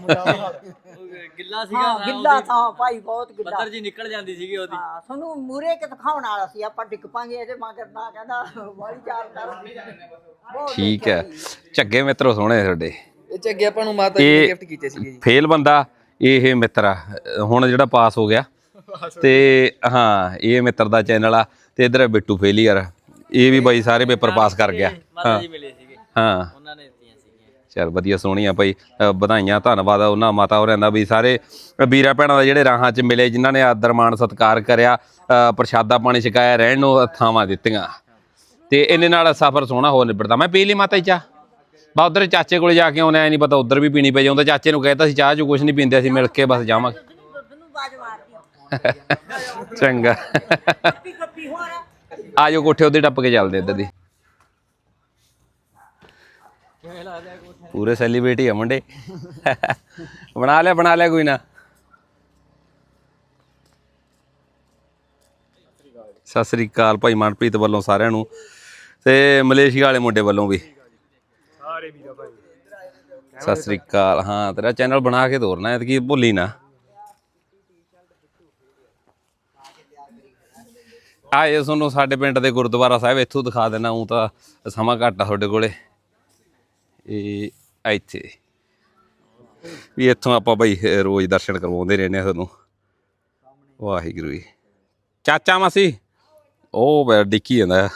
ਗਿੱਲਾ ਸੀਗਾ ਹਾਂ ਨਾ ਗਿੱਲਾ ਉਹਦੀ- ਥਾਂ ਭਾਈ ਬਹੁਤ ਗਿੱਲਾ। ਬੱਦਰ ਜੀ ਨਿਕਲ ਜਾਂਦੀ ਸੀਗੀ ਉਹਦੀ। ਹਾਂ ਤੁਹਾਨੂੰ ਮੂਰੇ ਕਿ ਦਿਖਾਉਣ ਵਾਲਾ ਸੀ ਆਪਾਂ ਡਿੱਗ ਪਾਂਗੇ ਇਹਦੇ ਮਗਰ ਨਾ ਕਹਿੰਦਾ ਵਾਲੀ ਚਾਰ ਕਰ ਬਹੁਤ ਠੀਕ ਹੈ। ਝੱਗੇ ਮਿੱਤਰੋ ਸੋਹਣੇ ਤੁਹਾਡੇ। ਇਹ ਅੱਗੇ ਆਪਾਂ ਨੂੰ ਮਾਤਾ ਜੀ ਗਿਫਟ ਕੀਤੇ ਸੀਗੇ ਜੀ। ਫੇਲ ਬੰਦਾ ਇਹ ਮਿੱਤਰ ਆ। ਹੁਣ ਜਿਹੜਾ ਪਾਸ ਹੋ ਗਿਆ। ਤੇ ਹਾਂ ਇਹ ਮਿੱਤਰ ਦਾ ਚੈਨਲ ਆ। ਤੇ ਇਧਰ ਬਿੱਟੂ ਫੇਲੀਅਰ ਇਹ ਵੀ ਬਾਈ ਸਾਰੇ ਪੇਪਰ ਪਾਸ ਕਰ ਗਿਆ। ਮਾਤਾ ਜੀ ਮਿਲੇ ਸੀਗੇ। ਹਾਂ। ਉਹਨਾਂ ਨੇ ਦਿੱਤੀਆਂ ਸੀਗੀਆਂ। ਚਲ ਵਧੀਆ ਸੋਹਣੀਆਂ ਭਾਈ ਅ, ਵਧਾਈਆਂ ਧੰਨਵਾਦ ਆ ਉਹਨਾਂ ਮਾਤਾ ਹੋਰਾਂ ਦਾ ਵੀ। ਸਾਰੇ ਵੀਰਾਂ ਭੈਣਾਂ ਦਾ ਜਿਹੜੇ ਰਾਹਾਂ 'ਚ ਮਿਲੇ ਜਿਨ੍ਹਾਂ ਨੇ ਆਦਰ ਮਾਣ ਸਤਿਕਾਰ ਕਰਿਆ ਅ, ਪ੍ਰਸ਼ਾਦਾ ਪਾਣੀ ਛਕਾਇਆ ਰਹਿਣ ਨੂੰ ਥਾਵਾਂ ਦਿੱਤੀਆਂ। ਤੇ ਇਹਨੇ ਨਾਲ ਸਫ਼ਰ ਸੋਹਣਾ ਹੋ ਨਿਬੜਦਾ। ਮੈਂ ਪੀ ਲਈ ਮਾਤਾ ਜੀ ਚਾਹ? ਬਾ ਉਧਰ ਚਾਚੇ ਕੋਲੇ ਜਾ ਕੇ ਆਉਣਾ ਐ ਨਹੀਂ ਪਤਾ ਉਧਰ ਵੀ ਪੀਣੀ ਪਈ ਜਾਂਦਾ ਚਾਚੇ ਨੂੰ ਕਹਿਤਾ ਸੀ ਚਾਹ ਚੋ ਕੁਝ ਨਹੀਂ ਪੀਂਦੇ ਅਸੀਂ ਮਿਲ ਕੇ ਬਸ ਜਾਵਾਂਗੇ। ਦੁੱਧ ਨੂੰ ਬਾਜ ਮਾਰਦੀ ਚੰਗਾ। ਕੱਪੀ ਕੱਪੀ ਹੋ ਰਿਹਾ ਆਜੋ ਕੋਠੇ ਉੱਤੇ ਟੱਪ ਕੇ ਚੱਲਦੇ ਇੱਧਰ ਦੀ। ਪੂਰੇ ਸੈਲੀਬ੍ਰਿਟੀ ਆ ਮੁੰਡੇ। ਬਣਾ ਲਿਆ ਬਣਾ ਲਿਆ ਕੋਈ ਨਾ। ਸਤਿ ਸ੍ਰੀ ਅਕਾਲ ਭਾਈ ਮਨਪ੍ਰੀਤ ਵੱਲੋਂ ਸਾਰਿਆਂ ਨੂੰ ਤੇ ਮਲੇਸ਼ੀਆ ਵਾਲੇ ਮੁੰਡੇ ਵੱਲੋਂ ਵੀ। ਸਾਰੇ ਵੀਰਾ ਭਾਈ। ਸਤਿ ਸ੍ਰੀ ਅਕਾਲ। ਹਾਂ ਤੇਰਾ ਚੈਨਲ ਬਣਾ ਕੇ ਤੋਰਨਾ ਹੈ ਕੀ ਭੁੱਲੀ ਨਾ। ਆਏ ਤੁਹਾਨੂੰ ਸਾਡੇ ਪਿੰਡ ਦੇ ਗੁਰਦੁਆਰਾ ਸਾਹਿਬ ਇੱਥੋਂ ਦਿਖਾ ਦੇਣਾ ਉਹ ਤਾਂ ਸਮਾਂ ਘੱਟ ਆ ਤੁਹਾਡੇ ਕੋਲੇ। ਇਹ ਇੱਥੇ। ਵੀ ਇੱਥੋਂ ਆਪਾਂ ਬਈ ਰੋਜ਼ ਦਰਸ਼ਨ ਕਰਵਾਉਂਦੇ ਰਹਿੰਦੇ ਆ ਤੁਹਾਨੂੰ। ਵਾਹਿਗੁਰੂ ਜੀ। ਚਾਚਾ ਮਾਸੀ ਉਹ ਬੈ ਡਿੱਕੀ ਜਾਂਦਾ। ਆ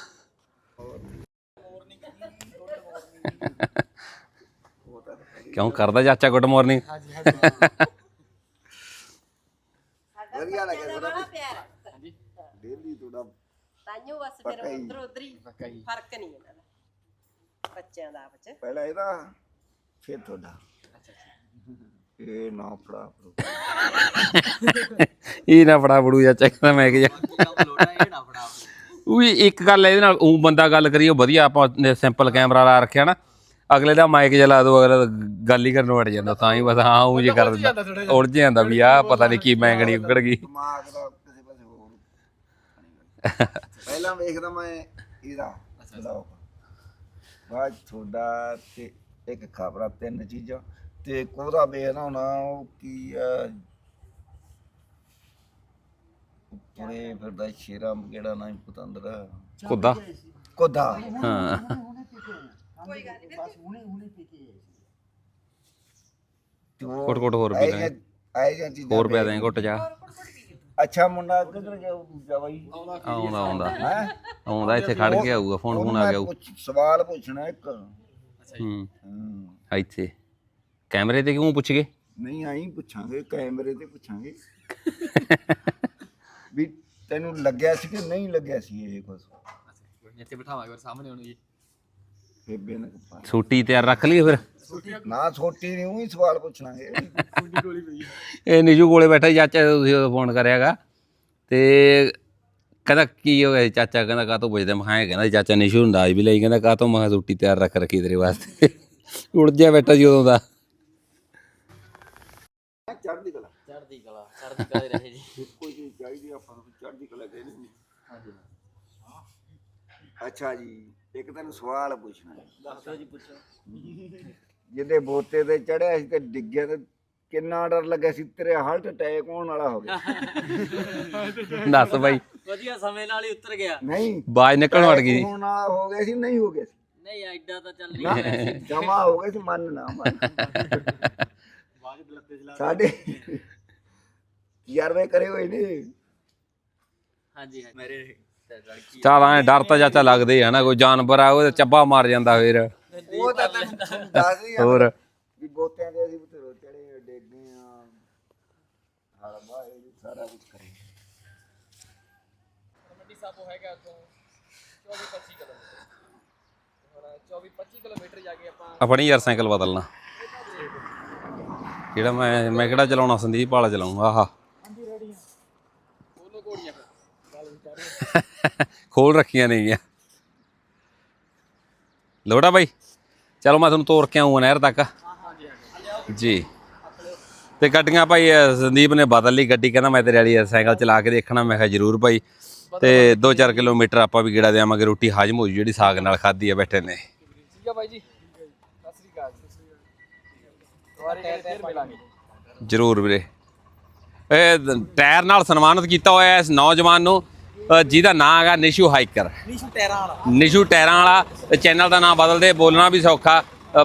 ਕਿਉਂ ਕਰਦਾ ਚਾਚਾ ਗੁੱਡ ਮਾਰਨਿੰਗ? ਤਾਈਓ ਬਸ ਫਿਰ ਉਧਰ ਉਧਰ ਹੀ ਫ਼ਰਕ ਨਹੀਂ ਇਹਨਾਂ ਦਾ। ਬੱਚਿਆਂ ਦਾ ਆਪਸ ਚ ਪਹਿਲਾਂ ਇਹਦਾ ਫਿਰ ਤੁਹਾਡਾ। ਇਹ ਨਾ ਫੜਾ ਫੜੋ। ਇਹ ਨਾ ਫੜਾ ਫੜੂ ਜਾਂ ਚੱਕਦਾ ਮੈਂ ਕਿ ਉਹ ਇੱਕ ਗੱਲ ਇਹਦੇ ਨਾਲ ਉਹ ਬੰਦਾ ਗੱਲ ਕਰੀਏ ਵਧੀਆ ਆਪਾਂ ਸਿੰਪਲ ਕੈਮਰਾ ਲਾ ਰੱਖਿਆ ਨਾ। ਅਗਲੇ ਦਾ ਮਾਈਕ ਜਲਾ ਦੋ ਅਗਲਾ ਤਾਂ ਗੱਲ ਹੀ ਕਰਨ ਵੜ ਜਾਂਦਾ ਤਾਂ ਹੀ ਬਸ ਹਾਂ ਉਹ ਜੇ ਕਰ ਦਿੰਦਾ ਉਲਝ ਜਾਂਦਾ ਵੀ ਆ ਪਤਾ ਨਹੀਂ ਕੀ ਮੈਂਗਣੀ ਉੱਗੜ ਗਈ। ਦਿਮਾਗ ਦਾ ਪਹਿਲਾਂ ਵੇਖਦਾ ਮੈਂ ਇਹਦਾ ਬਤਾਓ। ਬਾਅਦ ਤੁਹਾਡਾ ਤੇ ਇੱਕ ਖਬਰਾਂ ਤਿੰਨ ਚੀਜ਼ਾਂ। ਤੇ ਕੋਦਾ ਵੇਖਦਾ ਹੋਣਾ ਉਹ ਕੀ ਆ? ਤੁਰੇ ਫਿਰਦਾ ਸ਼ੇਰਾ ਕਿਹੜਾ ਨਾ ਪਤੰਦਰ ਕੁੱਦਾ। ਕੋਦਾ। ਹਾਂ। ਕੁੱਟ ਕੁੱਟ ਹੋਰ ਪੀ ਲਾਂਗੇ ਆਏ ਜਾਂ ਚੀਜ਼ਾਂ ਹੋਰ ਪਿਆ ਦੇਂ ਘੁੱਟ ਜਾ। ਅੱਛਾ ਮੁੰਡਾ ਕਿੱਧਰ ਗਿਆ ਉਹ ਦੂਜਾ ਬਾਈ? ਆਉਂਦਾ ਆਉਂਦਾ ਹੈ? ਆਉਂਦਾ। ਇੱਥੇ ਖੜ ਕੇ ਆਊਗਾ ਫੋਨ ਫੋਨ ਆ ਗਿਆ ਆਊ। ਸਵਾਲ ਪੁੱਛਣਾ ਇੱਕ। ਹੂੰ। ਹੂੰ। ਇੱਥੇ। ਕੈਮਰੇ ਤੇ ਕਿਉਂ ਪੁੱਛ ਗਏ? ਨਹੀਂ ਆਈ ਪੁੱਛਾਂਗੇ ਕੈਮਰੇ ਤੇ ਪੁੱਛਾਂਗੇ। ਵੀ ਤੈਨੂੰ ਲੱਗਿਆ ਸੀ ਕਿ ਨਹੀਂ ਲੱਗਿਆ ਸੀ ਇਹ ਕੁਝ ਇੱਥੇ ਬਿਠਾਵਾਂਗੇ ਫਿਰ ਸਾਹਮਣੇ ਉਹਨੂੰ ਜੀ ਨੇ ਪਾ ਛੁੱਟੀ ਤਿਆਰ ਰੱਖ ਲਈ ਫਿਰ? ਨਾ ਛੋਟੀ ਨਹੀਂ ਉਹੀ ਸਵਾਲ ਪੁੱਛਣਾਗੇ। ਇਹ ਨਿਜੂ ਕੋਲੇ ਬੈਠਾ ਸੀ ਚਾਚਾ ਤੁਸੀਂ ਉਦੋਂ ਫੋਨ ਕਰਿਆਗਾ। ਤੇ ਕਹਿੰਦਾ ਕੀ ਹੋ ਗਿਆ ਸੀ? ਚਾਚਾ? ਕਹਿੰਦਾ ਕਾਹ ਤੋਂ ਪੁੱਛਦੇ? ਮੈਂ ਕਹਿੰਦਾ ਚਾਚਾ ਨਿਸ਼ੂ ਹੁੰਦਾ ਵੀ ਲਈ। ਕਹਿੰਦਾ ਕਾਹ ਤੋਂ? ਮੈਂ ਛੁੱਟੀ ਤਿਆਰ ਰੱਖ ਰੱਖੀ ਤੇਰੇ ਵਾਸਤੇ। ਉੜ ਜਾ ਬੈਠਾ ਸੀ ਉਦੋਂ ਦਾ। ਚੜ੍ਹਦੀ ਕਲਾ। ਚੜ੍ਹਦੀ ਕਲਾ ਚੜ੍ਹਦੀ ਕਲਾ ਹੀ ਰਹੇ ਜੀ। ਕੋਈ ਚੀਜ਼ ਚਾਹੀਦੀ ਆਪਾਂ ਨੂੰ ਚੜ੍ਹਦੀ ਕਲਾ ਕਹਿੰਦੇ ਹਾਂਜੀ। ਅੱਛਾ ਜੀ। ਇੱਕ ਤੈਨੂੰ ਸਵਾਲ ਪੁੱਛਣਾ ਹੈ। ਦੱਸੋ ਜੀ ਪੁੱਛੋ। ਜਿਹਦੇ ਬੋਤੇ ਤੇ ਚੜਿਆ ਸੀ ਤੇ ਡਿੱਗਿਆ ਤੇ ਕਿੰਨਾ ਡਰ ਲੱਗਿਆ ਸੀ ਤੇਰੇ ਹਾਰਟ ਅਟੈਕ ਹੋਣ ਵਾਲਾ ਹੋ ਗਿਆ। ਦੱਸ ਬਾਈ। ਵਧੀਆ ਸਮੇਂ ਨਾਲ ਹੀ ਉਤਰ ਗਿਆ। ਨਹੀਂ। ਬਾਜ ਨਿਕਲਣ ਵੜ ਗਈ। ਸੀ। ਹੋਣ ਵਾਲਾ ਹੋ ਗਿਆ ਸੀ ਨਹੀਂ ਹੋ ਗਿਆ ਸੀ। ਨਹੀਂ ਐਡਾ ਤਾਂ ਚੱਲ ਨਹੀਂ ਨਾ ਰਿਹਾ। ਸੀ। ਜਮਾ ਹੋ ਗਏ ਸੀ ਮੰਨ ਨਾ ਮੰਨ। ਸਾਡੇ ਯਾਰਵੇ ਕਰੇ ਹੋਏ ਨੇ। ਹਾਂਜੀ ਹਾਂਜੀ। ਮੇਰੇ ਚੱਲ ਐ ਡਰ ਤਾਂ ਚਾਚਾ ਲੱਗਦੇ ਆ ਨਾ ਕੋਈ ਜਾਨਵਰ ਆ ਉਹ ਤੇ ਚੱਬਾ ਮਾਰ ਜਾਂਦਾ ਫਿਰ। ਉਹ ਤਾਂ ਤੈਨੂੰ ਤੁਹਾਨੂੰ ਦੱਸ ਹੀ ਆ। ਹੋਰ। ਵੀ ਬੋਤਿਆਂ ਦੇ ਅਸੀਂ ਬਤੇਰੋ ਚੜੇ ਡੇਗੇ ਆ ਹਰ ਬਾਏ ਸਾਰਾ ਕੁਝ ਕਰੇ। ਮੰਡੀ ਸਾਬੋ ਹੈਗਾ ਤੋਂ 24 25 ਕਿਲੋਮੀਟਰ। ਹੁਣ 24 25 ਕਿਲੋਮੀਟਰ ਜਾ ਕੇ ਆਪਾਂ ਆਪਣੀ ਯਾਰ ਸਾਈਕਲ ਬਦਲਣਾ। ਜਿਹੜਾ ਮੈਂ ਮੈਂ ਕਿਹੜਾ ਚਲਾਉਣਾ ਸੰਦੀਪ ਵਾਲਾ ਚਲਾਉਂ ਆਹਾ ਉਹਨੂੰ ਘੋੜੀਆਂ ਫਿਰ ਖੋਲ ਰੱਖੀਆਂ ਨੇ ਗੀਆਂ। ਲੋੜਾ ਬਾਈ ਚਲੋ ਮੈਂ ਤੁਹਾਨੂੰ ਤੋਰ ਕੇ ਆਉਂਗਾ ਨਹਿਰ ਤੱਕ। ਜੀ। ਤੇ ਗੱਡੀਆਂ ਭਾਈ ਸੰਦੀਪ ਨੇ ਬਦਲ ਲਈ ਗੱਡੀ ਕਹਿੰਦਾ ਮੈਂ ਤੇਰੇ ਵਾਲੀ ਸਾਈਕਲ ਚਲਾ ਕੇ ਦੇਖਣਾ। ਮੈਂ ਕਿਹਾ ਜ਼ਰੂਰ ਭਾਈ। ਤੇ 2-4 ਕਿਲੋਮੀਟਰ ਆਪਾਂ ਵੀ ਗੇੜਾ ਦੇਵਾਂਗੇ ਰੋਟੀ ਹਾਜ਼ਮ ਹੋ ਜੂ ਜਿਹੜੀ ਸਾਗ ਨਾਲ ਖਾਧੀ ਆ ਬੈਠੇ ਨੇ। ਠੀਕ ਆ ਬਾਈ ਜੀ। ਸਤਿ ਸ੍ਰੀ ਅਕਾਲ ਦੁਬਾਰੇ ਟਾਇਰ ਫੇਰ ਮਿਲਾਂਗੇ। ਜ਼ਰੂਰ ਵੀਰੇ। ਇਹ ਟਾਇਰ ਨਾਲ ਸਨਮਾਨਿਤ ਕੀਤਾ ਹੋਇਆ ਇਸ ਨੌਜਵਾਨ ਨੂੰ। ਜਿਹਦਾ ਨਾਮ ਹੈਗਾ ਨਿਸ਼ੂ ਹਾਈਕਰ। ਨਿਸ਼ੂ ਟਾਇਰਾਂ ਵਾਲਾ। ਨਿਸ਼ੂ ਟਾਇਰਾਂ ਵਾਲਾ ਚੈਨਲ ਦਾ ਨਾਮ ਬਦਲ ਦੇ ਬੋਲਣਾ ਵੀ ਸੌਖਾ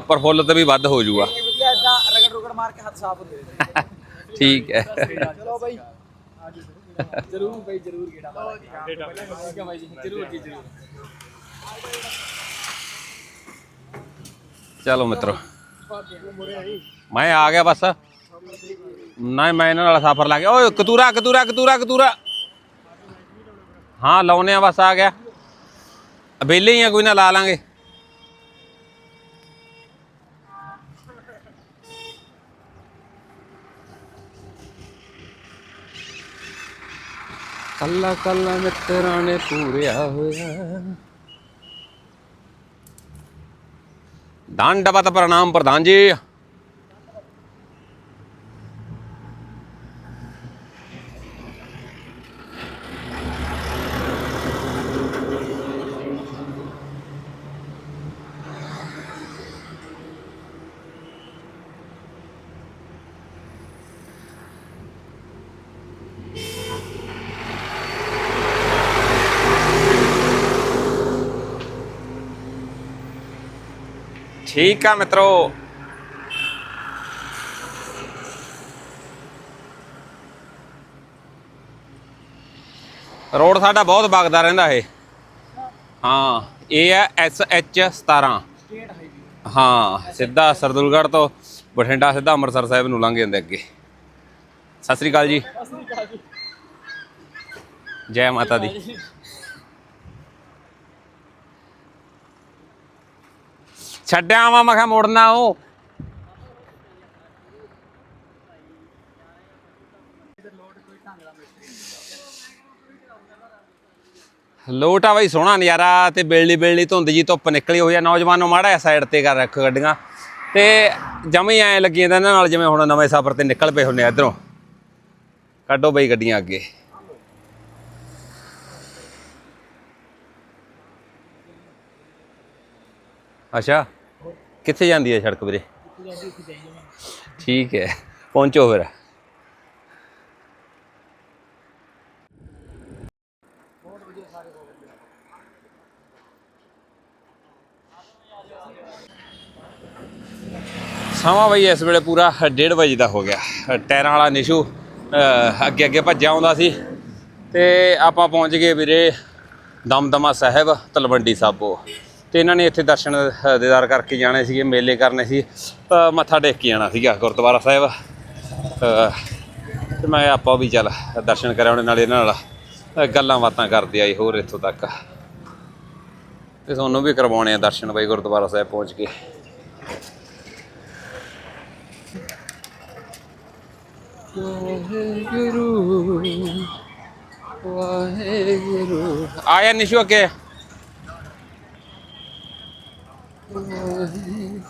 ਪ੍ਰਫੁੱਲਤ ਵੀ ਵੱਧ ਹੋ ਜਾਊਗਾ ਵਧੀਆ ਇਦਾਂ ਰਗੜ ਰੁਗੜ ਮਾਰ ਕੇ ਹੱਥ ਸਾਫ਼ ਹੁੰਦੇ ਠੀਕ ਹੈ। ਚਲੋ ਬਾਈ। ਜ਼ਰੂਰ ਬਾਈ ਜ਼ਰੂਰ ਗੇੜਾ ਮਾਰਾਂਗੇ ਠੀਕ ਆ ਬਾਈ ਜੀ ਜ਼ਰੂਰ ਜੀ ਜ਼ਰੂਰ। ਚਲੋ ਮਿੱਤਰੋ। ਮੈਂ ਆ ਗਿਆ ਬਸ। ਨਹੀਂ ਮੈਂ ਇਹਨਾਂ ਨਾਲ ਸਫ਼ਰ ਲਾ ਗਿਆ ਓਏ ਕਤੂਰਾ ਕਤੂਰਾ ਕਤੂਰਾ ਕਤੂਰਾ। ਹਾਂ ਲਾਉਨੇ ਆ ਬਸ ਆ ਗਿਆ। ਵਿਹਲੇ ਹੀ ਆ ਕੋਈ ਨਾ ਲਾ ਲਾਂਗੇ। ਕੱਲਾ ਕੱਲਾ ਮਿੱਤਰਾਂ ਨੇ ਪੂਰਿਆ ਹੋਇਆ। ਦੰਡਵਤ ਪ੍ਰਣਾਮ ਪ੍ਰਧਾਨ ਜੀ। ਠੀਕ ਆ ਮਿੱਤਰੋ। ਰੋਡ ਸਾਡਾ ਬਹੁਤ ਵਗਦਾ ਰਹਿੰਦਾ ਇਹ। ਹਾਂ ਇਹ ਹੈ ਐਸ ਐਚ 17 ਹਾਂ ਸਿੱਧਾ ਸਰਦੁਲਗੜ੍ਹ ਤੋਂ ਬਠਿੰਡਾ ਸਿੱਧਾ ਅੰਮ੍ਰਿਤਸਰ ਸਾਹਿਬ ਨੂੰ ਲੰਘ ਜਾਂਦੇ ਅੱਗੇ। ਸਤਿ ਸ੍ਰੀ ਅਕਾਲ ਜੀ। ਜੈ ਮਾਤਾ ਦੀ। ਛੱਡਿਆ ਵਾ, ਮੈਂ ਕਿਹਾ ਮੁੜਨਾ ਉਹ। ਲੋਟ ਆ ਬਈ, ਸੋਹਣਾ ਨਜ਼ਾਰਾ ਤੇ ਬਿਲਡੀ ਬਿਲਡੀ ਧੁੰਦ ਜੀ ਧੁੱਪ ਨਿਕਲੀ ਹੋਈ ਆ। ਨੌਜਵਾਨ ਨੂੰ ਮਾੜਾ ਸਾਈਡ ਤੇ ਕਰ ਰੱਖ ਗੱਡੀਆਂ। ਤੇ ਜਮੇ ਐ ਲੱਗੀ ਜਾਂਦਾ ਇਹਨਾਂ ਨਾਲ ਜਿਵੇਂ ਹੁਣ ਨਵੇਂ ਸਫ਼ਰ ਤੇ ਨਿਕਲ ਪਏ ਹੁੰਨੇ ਆ ਇਧਰੋਂ। ਕੱਢੋ ਬਈ ਗੱਡੀਆਂ ਅੱਗੇ। ਅੱਛਾ। ਕਿੱਥੇ ਜਾਂਦੀ ਹੈ ਸੜਕ ਵੀਰੇ? ਠੀਕ ਹੈ, ਪਹੁੰਚੋ ਫਿਰ। ਸਮਾਂ ਬਈ ਇਸ ਵੇਲੇ ਪੂਰਾ 1:30 ਵਜੇ ਦਾ ਹੋ ਗਿਆ। ਟਾਇਰਾਂ ਵਾਲਾ ਨਿਸ਼ੂ ਅੱਗੇ ਅੱਗੇ ਭੱਜਿਆ ਆਉਂਦਾ ਸੀ। ਤੇ ਆਪਾਂ ਪਹੁੰਚ ਗਏ ਵੀਰੇ ਦਮਦਮਾ ਸਾਹਿਬ, ਤਲਵੰਡੀ ਸਾਬੋ। ਤੇ ਇਹਨਾਂ ਨੇ ਇੱਥੇ ਦਰਸ਼ਨ ਦੀਦਾਰ ਕਰਕੇ ਜਾਣੇ ਸੀਗੇ ਮੇਲੇ ਕਰਨੇ ਸੀ। ਅਹ, ਮੱਥਾ ਟੇਕ ਕੇ ਜਾਣਾ ਸੀਗਾ ਗੁਰਦੁਆਰਾ ਸਾਹਿਬ। ਅਹ, ਤੇ ਮੈਂ ਆਪਾਂ ਵੀ ਚੱਲ ਦਰਸ਼ਨ ਕਰਾਉਣੇ ਨਾਲ ਇਹਨਾਂ ਨਾਲ। ਗੱਲਾਂ ਬਾਤਾਂ ਕਰਦੇ ਆਏ ਹੋਰ ਇੱਥੋਂ ਤੱਕ। ਤੇ ਤੁਹਾਨੂੰ ਵੀ ਕਰਵਾਉਣੇ ਆ ਦਰਸ਼ਨ ਬਾਈ ਗੁਰਦੁਆਰਾ ਸਾਹਿਬ ਪਹੁੰਚ ਕੇ। ਵਾਹਿਗੁਰੂ ਵਾਹਿਗੁਰੂ। ਆਇਆ ਨਿਸ਼ੂ ਅੱਗੇ। ਹੀ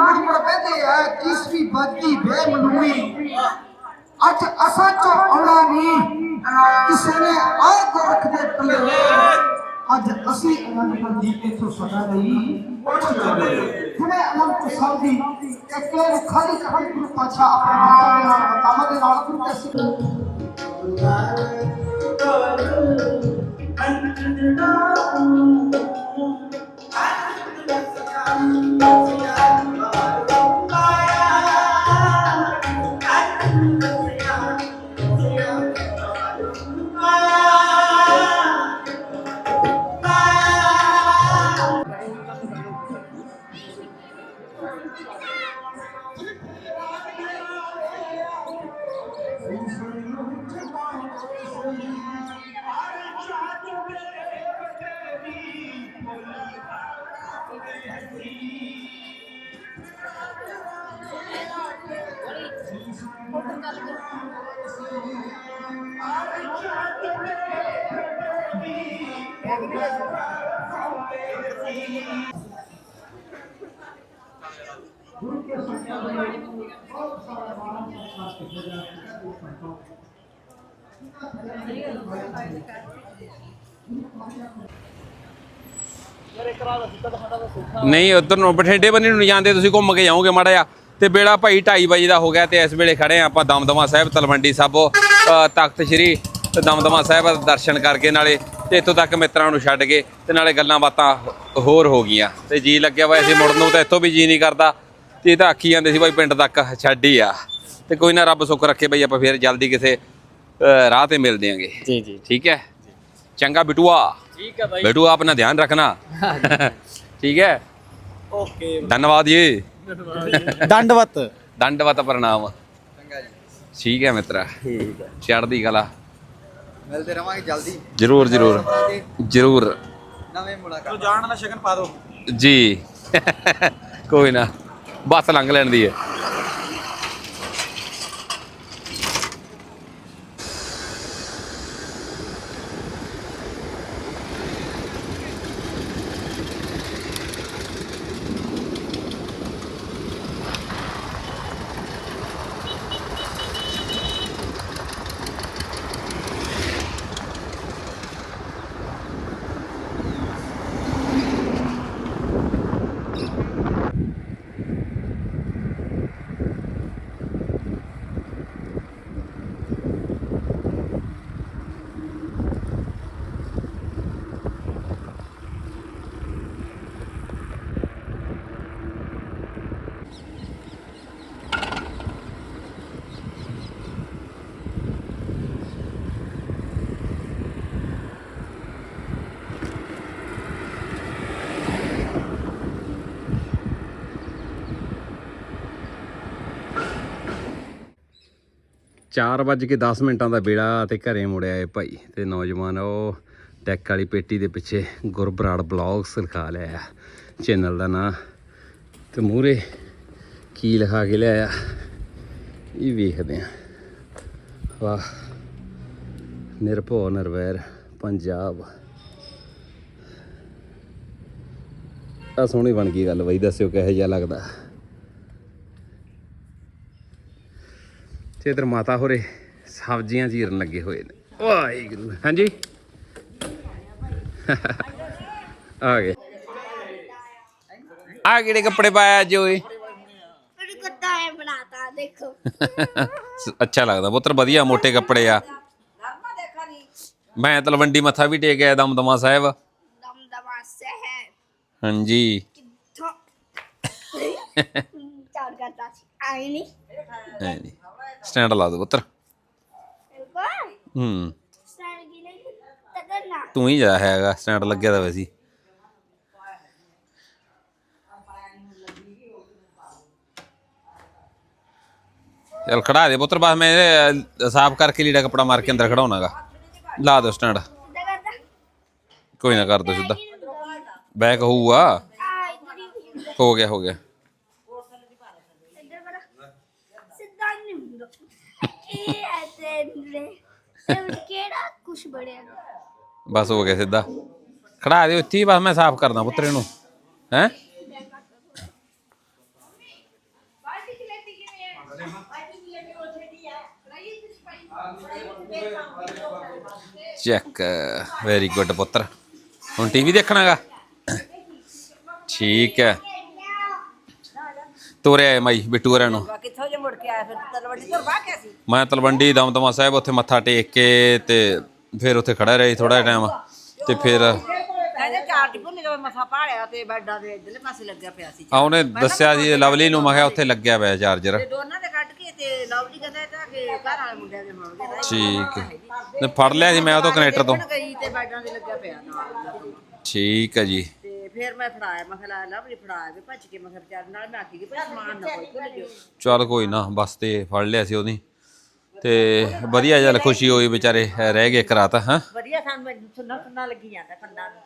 ਮਜਬੂਰ ਬੈਠੇ ਆ ਤੀਸਰੀ ਬੱਤੀ ਬੇਮਨੂਮੀ ਅੱਜ ਅਸਾਂ ਚੋਂ ਆਉਣਾ ਨਹੀਂ ਕਿਸੇ ਨੇ ਆਏ ਗੋਰਖ ਦੇ ਪੱਲੇ ਅੱਜ ਅਸੀਂ ਅਨੰਦ ਦੀ ਇਥੋਂ ਸਦਾ ਲਈ ਉੱਠ ਜਾਵੇ ਜਿਵੇਂ ਅਨੰਦ ਸਾਹਿਬ ਦੀ ਇੱਕ ਨੂੰ ਖਾਲੀ ਕਰਨ ਗੁਰੂ ਪਾਛਾ ਆਪਣੇ ਮਾਤਾ ਦੇ ਨਾਲ ਮਤਾਮਾ ਦੇ ਨਾਲ ਗੁਰੂ ਕੈਸੇ ਨਹੀਂ ਉਧਰ ਨੂੰ ਬਠਿੰਡੇ ਬੰਨੇ ਨੂੰ ਨਹੀਂ ਜਾਂਦੇ ਤੁਸੀਂ ਘੁੰਮ ਕੇ ਜਾਓਗੇ ਮਾੜਾ ਜਿਹਾ। ਤੇ ਬੇੜਾ ਭਾਈ 2:30 ਵਜੇ ਦਾ ਹੋ ਗਿਆ ਤੇ ਇਸ ਵੇਲੇ ਖੜੇ ਆਪਾਂ ਦਮਦਮਾ ਸਾਹਿਬ ਤਲਵੰਡੀ ਸਾਬੋ ਤਖਤ ਸ੍ਰੀ ਦਮਦਮਾ ਸਾਹਿਬ ਦਾ ਦਰਸ਼ਨ ਕਰਕੇ ਨਾਲੇ ਤੇ ਇੱਥੋਂ ਤੱਕ ਮਿੱਤਰਾਂ ਨੂੰ ਛੱਡ ਕੇ ਤੇ ਨਾਲੇ ਗੱਲਾਂ ਬਾਤਾਂ ਹੋਰ ਹੋ ਗਈਆਂ। ਤੇ ਜੀ ਲੱਗਿਆ ਵਾ ਅਸੀਂ ਮੁੜਨ ਨੂੰ ਤਾਂ ਇੱਥੋਂ ਵੀ ਜੀ ਨਹੀਂ ਕਰਦਾ। ਤੇ ਇਹ ਤਾਂ ਆਖੀ ਜਾਂਦੇ ਸੀ ਭਾਈ ਪਿੰਡ ਤੱਕ ਛੱਡ ਹੀ ਆ। ਤੇ ਕੋਈ ਨਾ ਰੱਬ ਸੁੱਖ ਰੱਖੇ ਭਾਈ ਆਪਾਂ ਫੇਰ ਜਲਦੀ ਕਿਸੇ ਰਾਹ ਤੇ ਮਿਲ ਆਂਗੇ ਜੀ ਜੀ। ਠੀਕ ਹੈ? ਚੰਗਾ ਬਿਟੂਆ। ਠੀਕ ਹੈ ਭਾਈ ਬਿਟੂਆ ਆਪਣਾ ਧਿਆਨ ਰੱਖਣਾ। ਠੀਕ ਹੈ? ਓਕੇ। ਧੰਨਵਾਦ ਜੀ। ਦੰਡਵਤ। ਦੰਡਵਤ ਪ੍ਰਣਾਮ। ਚੰਗਾ ਜੀ। ਠੀਕ ਹੈ ਮਿੱਤਰਾ। ਠੀਕ ਹੈ। ਚੜ੍ਹਦੀ ਕਲਾ। ਮਿਲਦੇ ਰਵਾਂਗੇ ਜਲਦੀ। ਜਰੂਰ ਜਰੂਰ। ਜਰੂਰ। ਨਵੇਂ ਮੁਲਾਕਾਤ ਤੂੰ ਜਾਣ ਵਾਲਾ ਸ਼ਗਨ ਪਾ ਦੋ ਜੀ। ਕੋਈ ਨਾ। ਬਸ ਲੰਘ ਲੈਣ ਦੀ ਹੈ। 4:10 ਮਿੰਟਾਂ ਦਾ ਵੇਲਾ ਤੇ ਘਰੇ ਮੁੜਿਆ ਏ ਭਾਈ ਤੇ ਨੌਜਵਾਨ ਉਹ ਡੈਕ ਵਾਲੀ ਪੇਟੀ ਦੇ ਪਿੱਛੇ ਗੁਰਬਰਾੜ ਬਲੌਗਸ ਲਿਖਾ ਲਿਆ ਚੈਨਲ ਦਾ ਨਾਂ। ਤੇ ਮੂਰੇ ਕੀ ਲਿਖਾ ਕੇ ਲਿਆਇਆ ਇਹ ਵੇਖਦੇ ਆ। ਵਾਹ, ਨਿਰਭਉ ਨਿਰਵੈਰ ਪੰਜਾਬ। ਆ ਸੋਹਣੀ ਬਣ ਗਈ ਗੱਲ ਬਈ, ਦੱਸਿਓ ਕਿਹੋ ਜਿਹਾ ਲੱਗਦਾ। ਤੇ ਇਧਰ ਮਾਤਾ ਹੋਰੇ ਸਬਜ਼ੀਆਂ ਚੀਰਨ ਲੱਗੇ ਹੋਏ ਨੇ। ਵਾਹਿਗੁਰੂ। ਹਾਂਜੀ? ਆ ਗਏ। ਆ ਕਿਹੜੇ ਕੱਪੜੇ ਪਾਇਆ ਅੱਜ ਓਏ? ਕੁੱਤਾ ਹੈ ਬਣਾਤਾ ਦੇਖੋ। ਅੱਛਾ ਲੱਗਦਾ ਪੁੱਤਰ ਵਧੀਆ ਮੋٹے ਕੱਪੜੇ ਆ। ਮੈਂ ਤਲਵੰਡੀ ਮੱਥਾ ਵੀ ਟੇਕ ਆਇਆ ਦਮਦਮਾ ਸਾਹਿਬ। ਦਮ ਦਮਾ ਸਹਿ ਹਾਂਜੀ। ਥੋ ਚਾਰ ਕਰਤਾ ਸੀ। ਆਈ ਨਹੀਂ ਹਾਂਜੀ ਸਟੈਂਡ ਲਾ ਦੋ ਪੁੱਤਰ ਹੂੰ ਕੀ ਨਹੀਂ ਤਗਨਾ ਤੂੰ ਹੀ ਜਾ ਹੈਗਾ ਸਟੈਂਡ ਲੱਗਿਆ ਤਾਂ ਵੈਸੀ ਚਲ ਖੜਾ ਦੇ ਪੁੱਤਰ ਬਸ ਮੈਂ ਇਹ ਸਾਫ਼ ਕਰਕੇ ਲੀੜਾ ਕਪੜਾ ਮਾਰ ਕੇ ਅੰਦਰ ਖੜਾਉਣਾਗਾ ਲਾ ਦੋ ਸਟੈਂਡ ਸਿੱਧਾ ਕਰਦਾ ਕੋਈ ਨਾ ਕਰ ਦੋ ਸਿੱਧਾ ਬੈਕ ਹੋਊਗਾ ਆ ਇਧਰ ਹੀ ਹੋ ਗਿਆ ਹੋ ਗਿਆ ਇੱਧਰ ਬੜਾ ਸਿੱਧਾ ਨਹੀਂ ਹੁੰਦਾ ਇਹ ਐਸੇ ਨੇ। ਇਹ ਕਿਹੜਾ ਕੁਛ ਬੜਿਆ ਬਸ ਹੋ ਗਿਆ ਸਿੱਧਾ। ਖੜਾ ਦੇ ਉੱਥੇ ਬਸ ਮੈਂ ਸਾਫ਼ ਕਰਦਾ ਪੁੱਤਰ ਨੂੰ। ਹੈ? ਚ ਚੈੱਕ ਵੈਰੀ ਗੁੱਡ ਪੁੱਤਰ। ਹੁਣ ਟੀਵੀ ਦੇਖਣਾਗਾ ਠੀਕ ਹੈ। ਤੋਰਿਆ ਮਾਈ ਬਿੱਟੂ ਹਰਾਂ ਨੂੰ। ਆਇਆ ਫਿਰ ਤਲਵੰਡੀ ਤੋਂ ਬਾਹਰ ਗਿਆ ਸੀ? ਮੈਂ ਤਲਵੰਡੀ ਦਮਦਮਾ ਸਾਹਿਬ ਉੱਥੇ ਮੱਥਾ ਟੇਕ ਕੇ ਤੇ ਫਿਰ ਉੱਥੇ ਖੜਾ ਰਹੀ ਥੋੜਾ ਟਾਈਮ ਤੇ ਫਿਰ ਕਹਿੰਦੇ ਚਾਰਜ ਭੁੱਲ ਗਿਆ ਮਸਾ ਪਾੜਿਆ ਤੇ ਬੈਡਾਂ ਦੇ ਇਧਰਲੇ ਪਾਸੇ ਲੱਗਿਆ ਪਿਆ ਸੀ। ਆ ਉਹਨੇ ਦੱਸਿਆ ਸੀ ਲਵਲੀ ਨੂੰ ਮੈਂ ਕਿਹਾ ਉੱਥੇ ਲੱਗਿਆ ਪਿਆ ਚਾਰਜਰ। ਤੇ ਦੋਨਾਂ ਦੇ ਕੱਢ ਕੇ ਤੇ ਲਵਲੀ ਕਹਿੰਦਾ ਤਾਂ ਕਿ ਘਰ ਵਾਲੇ ਮੁੰਡਿਆਂ ਦੇ ਹੋਣਗੇ ਠੀਕ ਹੈ। ਫੜ ਲਿਆ ਸੀ ਮੈਂ ਉਹ ਤੋਂ ਕਨੈਕਟਰ ਤੋਂ। ਗਈ ਤੇ ਬੈਡਾਂ ਦੇ ਲੱਗਿਆ ਪਿਆ ਨਾਲ ਠੀਕ ਹੈ ਜੀ। ਫਿਰ ਮੈਂ ਫੜਾਇਆ ਮੈਂ ਖਲਾ ਫੜਾਇਆ ਵੀ ਭੱਜ ਕੇ ਮੈਂ ਕਿਹਾ ਵਿਚਾਰ ਨਾਲ ਮੈਂ ਆਖੀ ਕਿ ਭਾਈ ਸਮਾਨ ਨਾ ਕੋਈ ਭੁੱਲ ਜਿਓ ਚੱਲ ਕੋਈ ਨਾ ਬਸ ਤੇ ਫੜ ਲਿਆ ਸੀ ਉਹਦੀ ਤੇ ਵਧੀਆ ਚੱਲ ਖੁਸ਼ੀ ਹੋਈ ਵਿਚਾਰੇ ਰਹਿ ਗਏ ਇੱਕ ਰਾਤ ਹਾਂ। ਵਧੀਆ ਸਾਨੂੰ ਮੈਨੂੰ ਸੁਣਨਾ ਸੁਣਨਾ ਲੱਗੀ ਜਾਂਦਾ ਕੰਨਾਂ ਨੂੰ।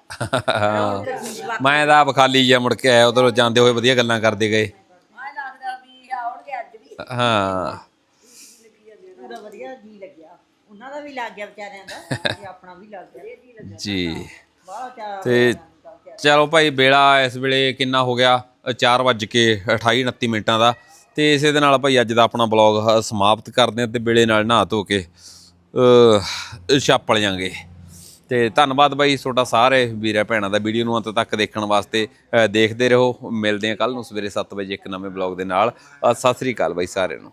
ਮੈਂ ਤਾਂ ਆਪ ਖਾਲੀ ਜਿਹਾ ਮੁੜ ਕੇ ਆਇਆ ਉਧਰੋਂ ਜਾਂਦੇ ਹੋਏ ਵਧੀਆ ਗੱਲਾਂ ਕਰਦੇ ਗਏ। ਆਹ ਲੱਗਦਾ ਵੀ ਆਉਣਗੇ ਅੱਜ ਵੀ। ਹਾਂ। ਪੂਰਾ ਵਧੀਆ ਜੀ ਲੱਗਿਆ। ਉਹਨਾਂ ਦਾ ਵੀ ਲੱਗ ਗਿਆ ਵਿਚਾਰਿਆਂ ਦਾ ਤੇ ਆਪਣਾ ਵੀ ਲੱਗ ਗਿਆ। ਜੀ। ਤੇ ਚਲੋ ਭਾਈ ਵੇਲਾ ਇਸ ਵੇਲੇ ਕਿੰਨਾ ਹੋ ਗਿਆ? 4 ਵੱਜ ਕੇ 28 29 ਮਿੰਟਾਂ ਦਾ। ਤੇ ਇਸੇ ਦੇ ਨਾਲ ਭਾਈ ਅੱਜ ਦਾ ਆਪਣਾ ਬਲੌਗ ਸਮਾਪਤ ਕਰਦੇ ਹਾਂ ਤੇ ਵੇਲੇ ਨਾਲ ਨਹਾ ਧੋ ਕੇ ਅ ਛਾਪਲ ਜਾਂਗੇ ਤੇ ਧੰਨਵਾਦ ਬਾਈ ਤੁਹਾਡਾ ਸਾਰੇ ਵੀਰਾਂ ਭੈਣਾਂ ਦਾ ਵੀਡੀਓ ਨੂੰ ਅੰਤ ਤੱਕ ਦੇਖਣ ਵਾਸਤੇ। ਦੇਖਦੇ ਰਹੋ। ਮਿਲਦੇ ਹਾਂ ਕੱਲ ਨੂੰ ਸਵੇਰੇ 7 ਵਜੇ ਇੱਕ ਨਵੇਂ ਬਲੌਗ ਦੇ ਨਾਲ। ਸਤਿ ਸ੍ਰੀ ਅਕਾਲ ਬਾਈ ਸਾਰਿਆਂ ਨੂੰ।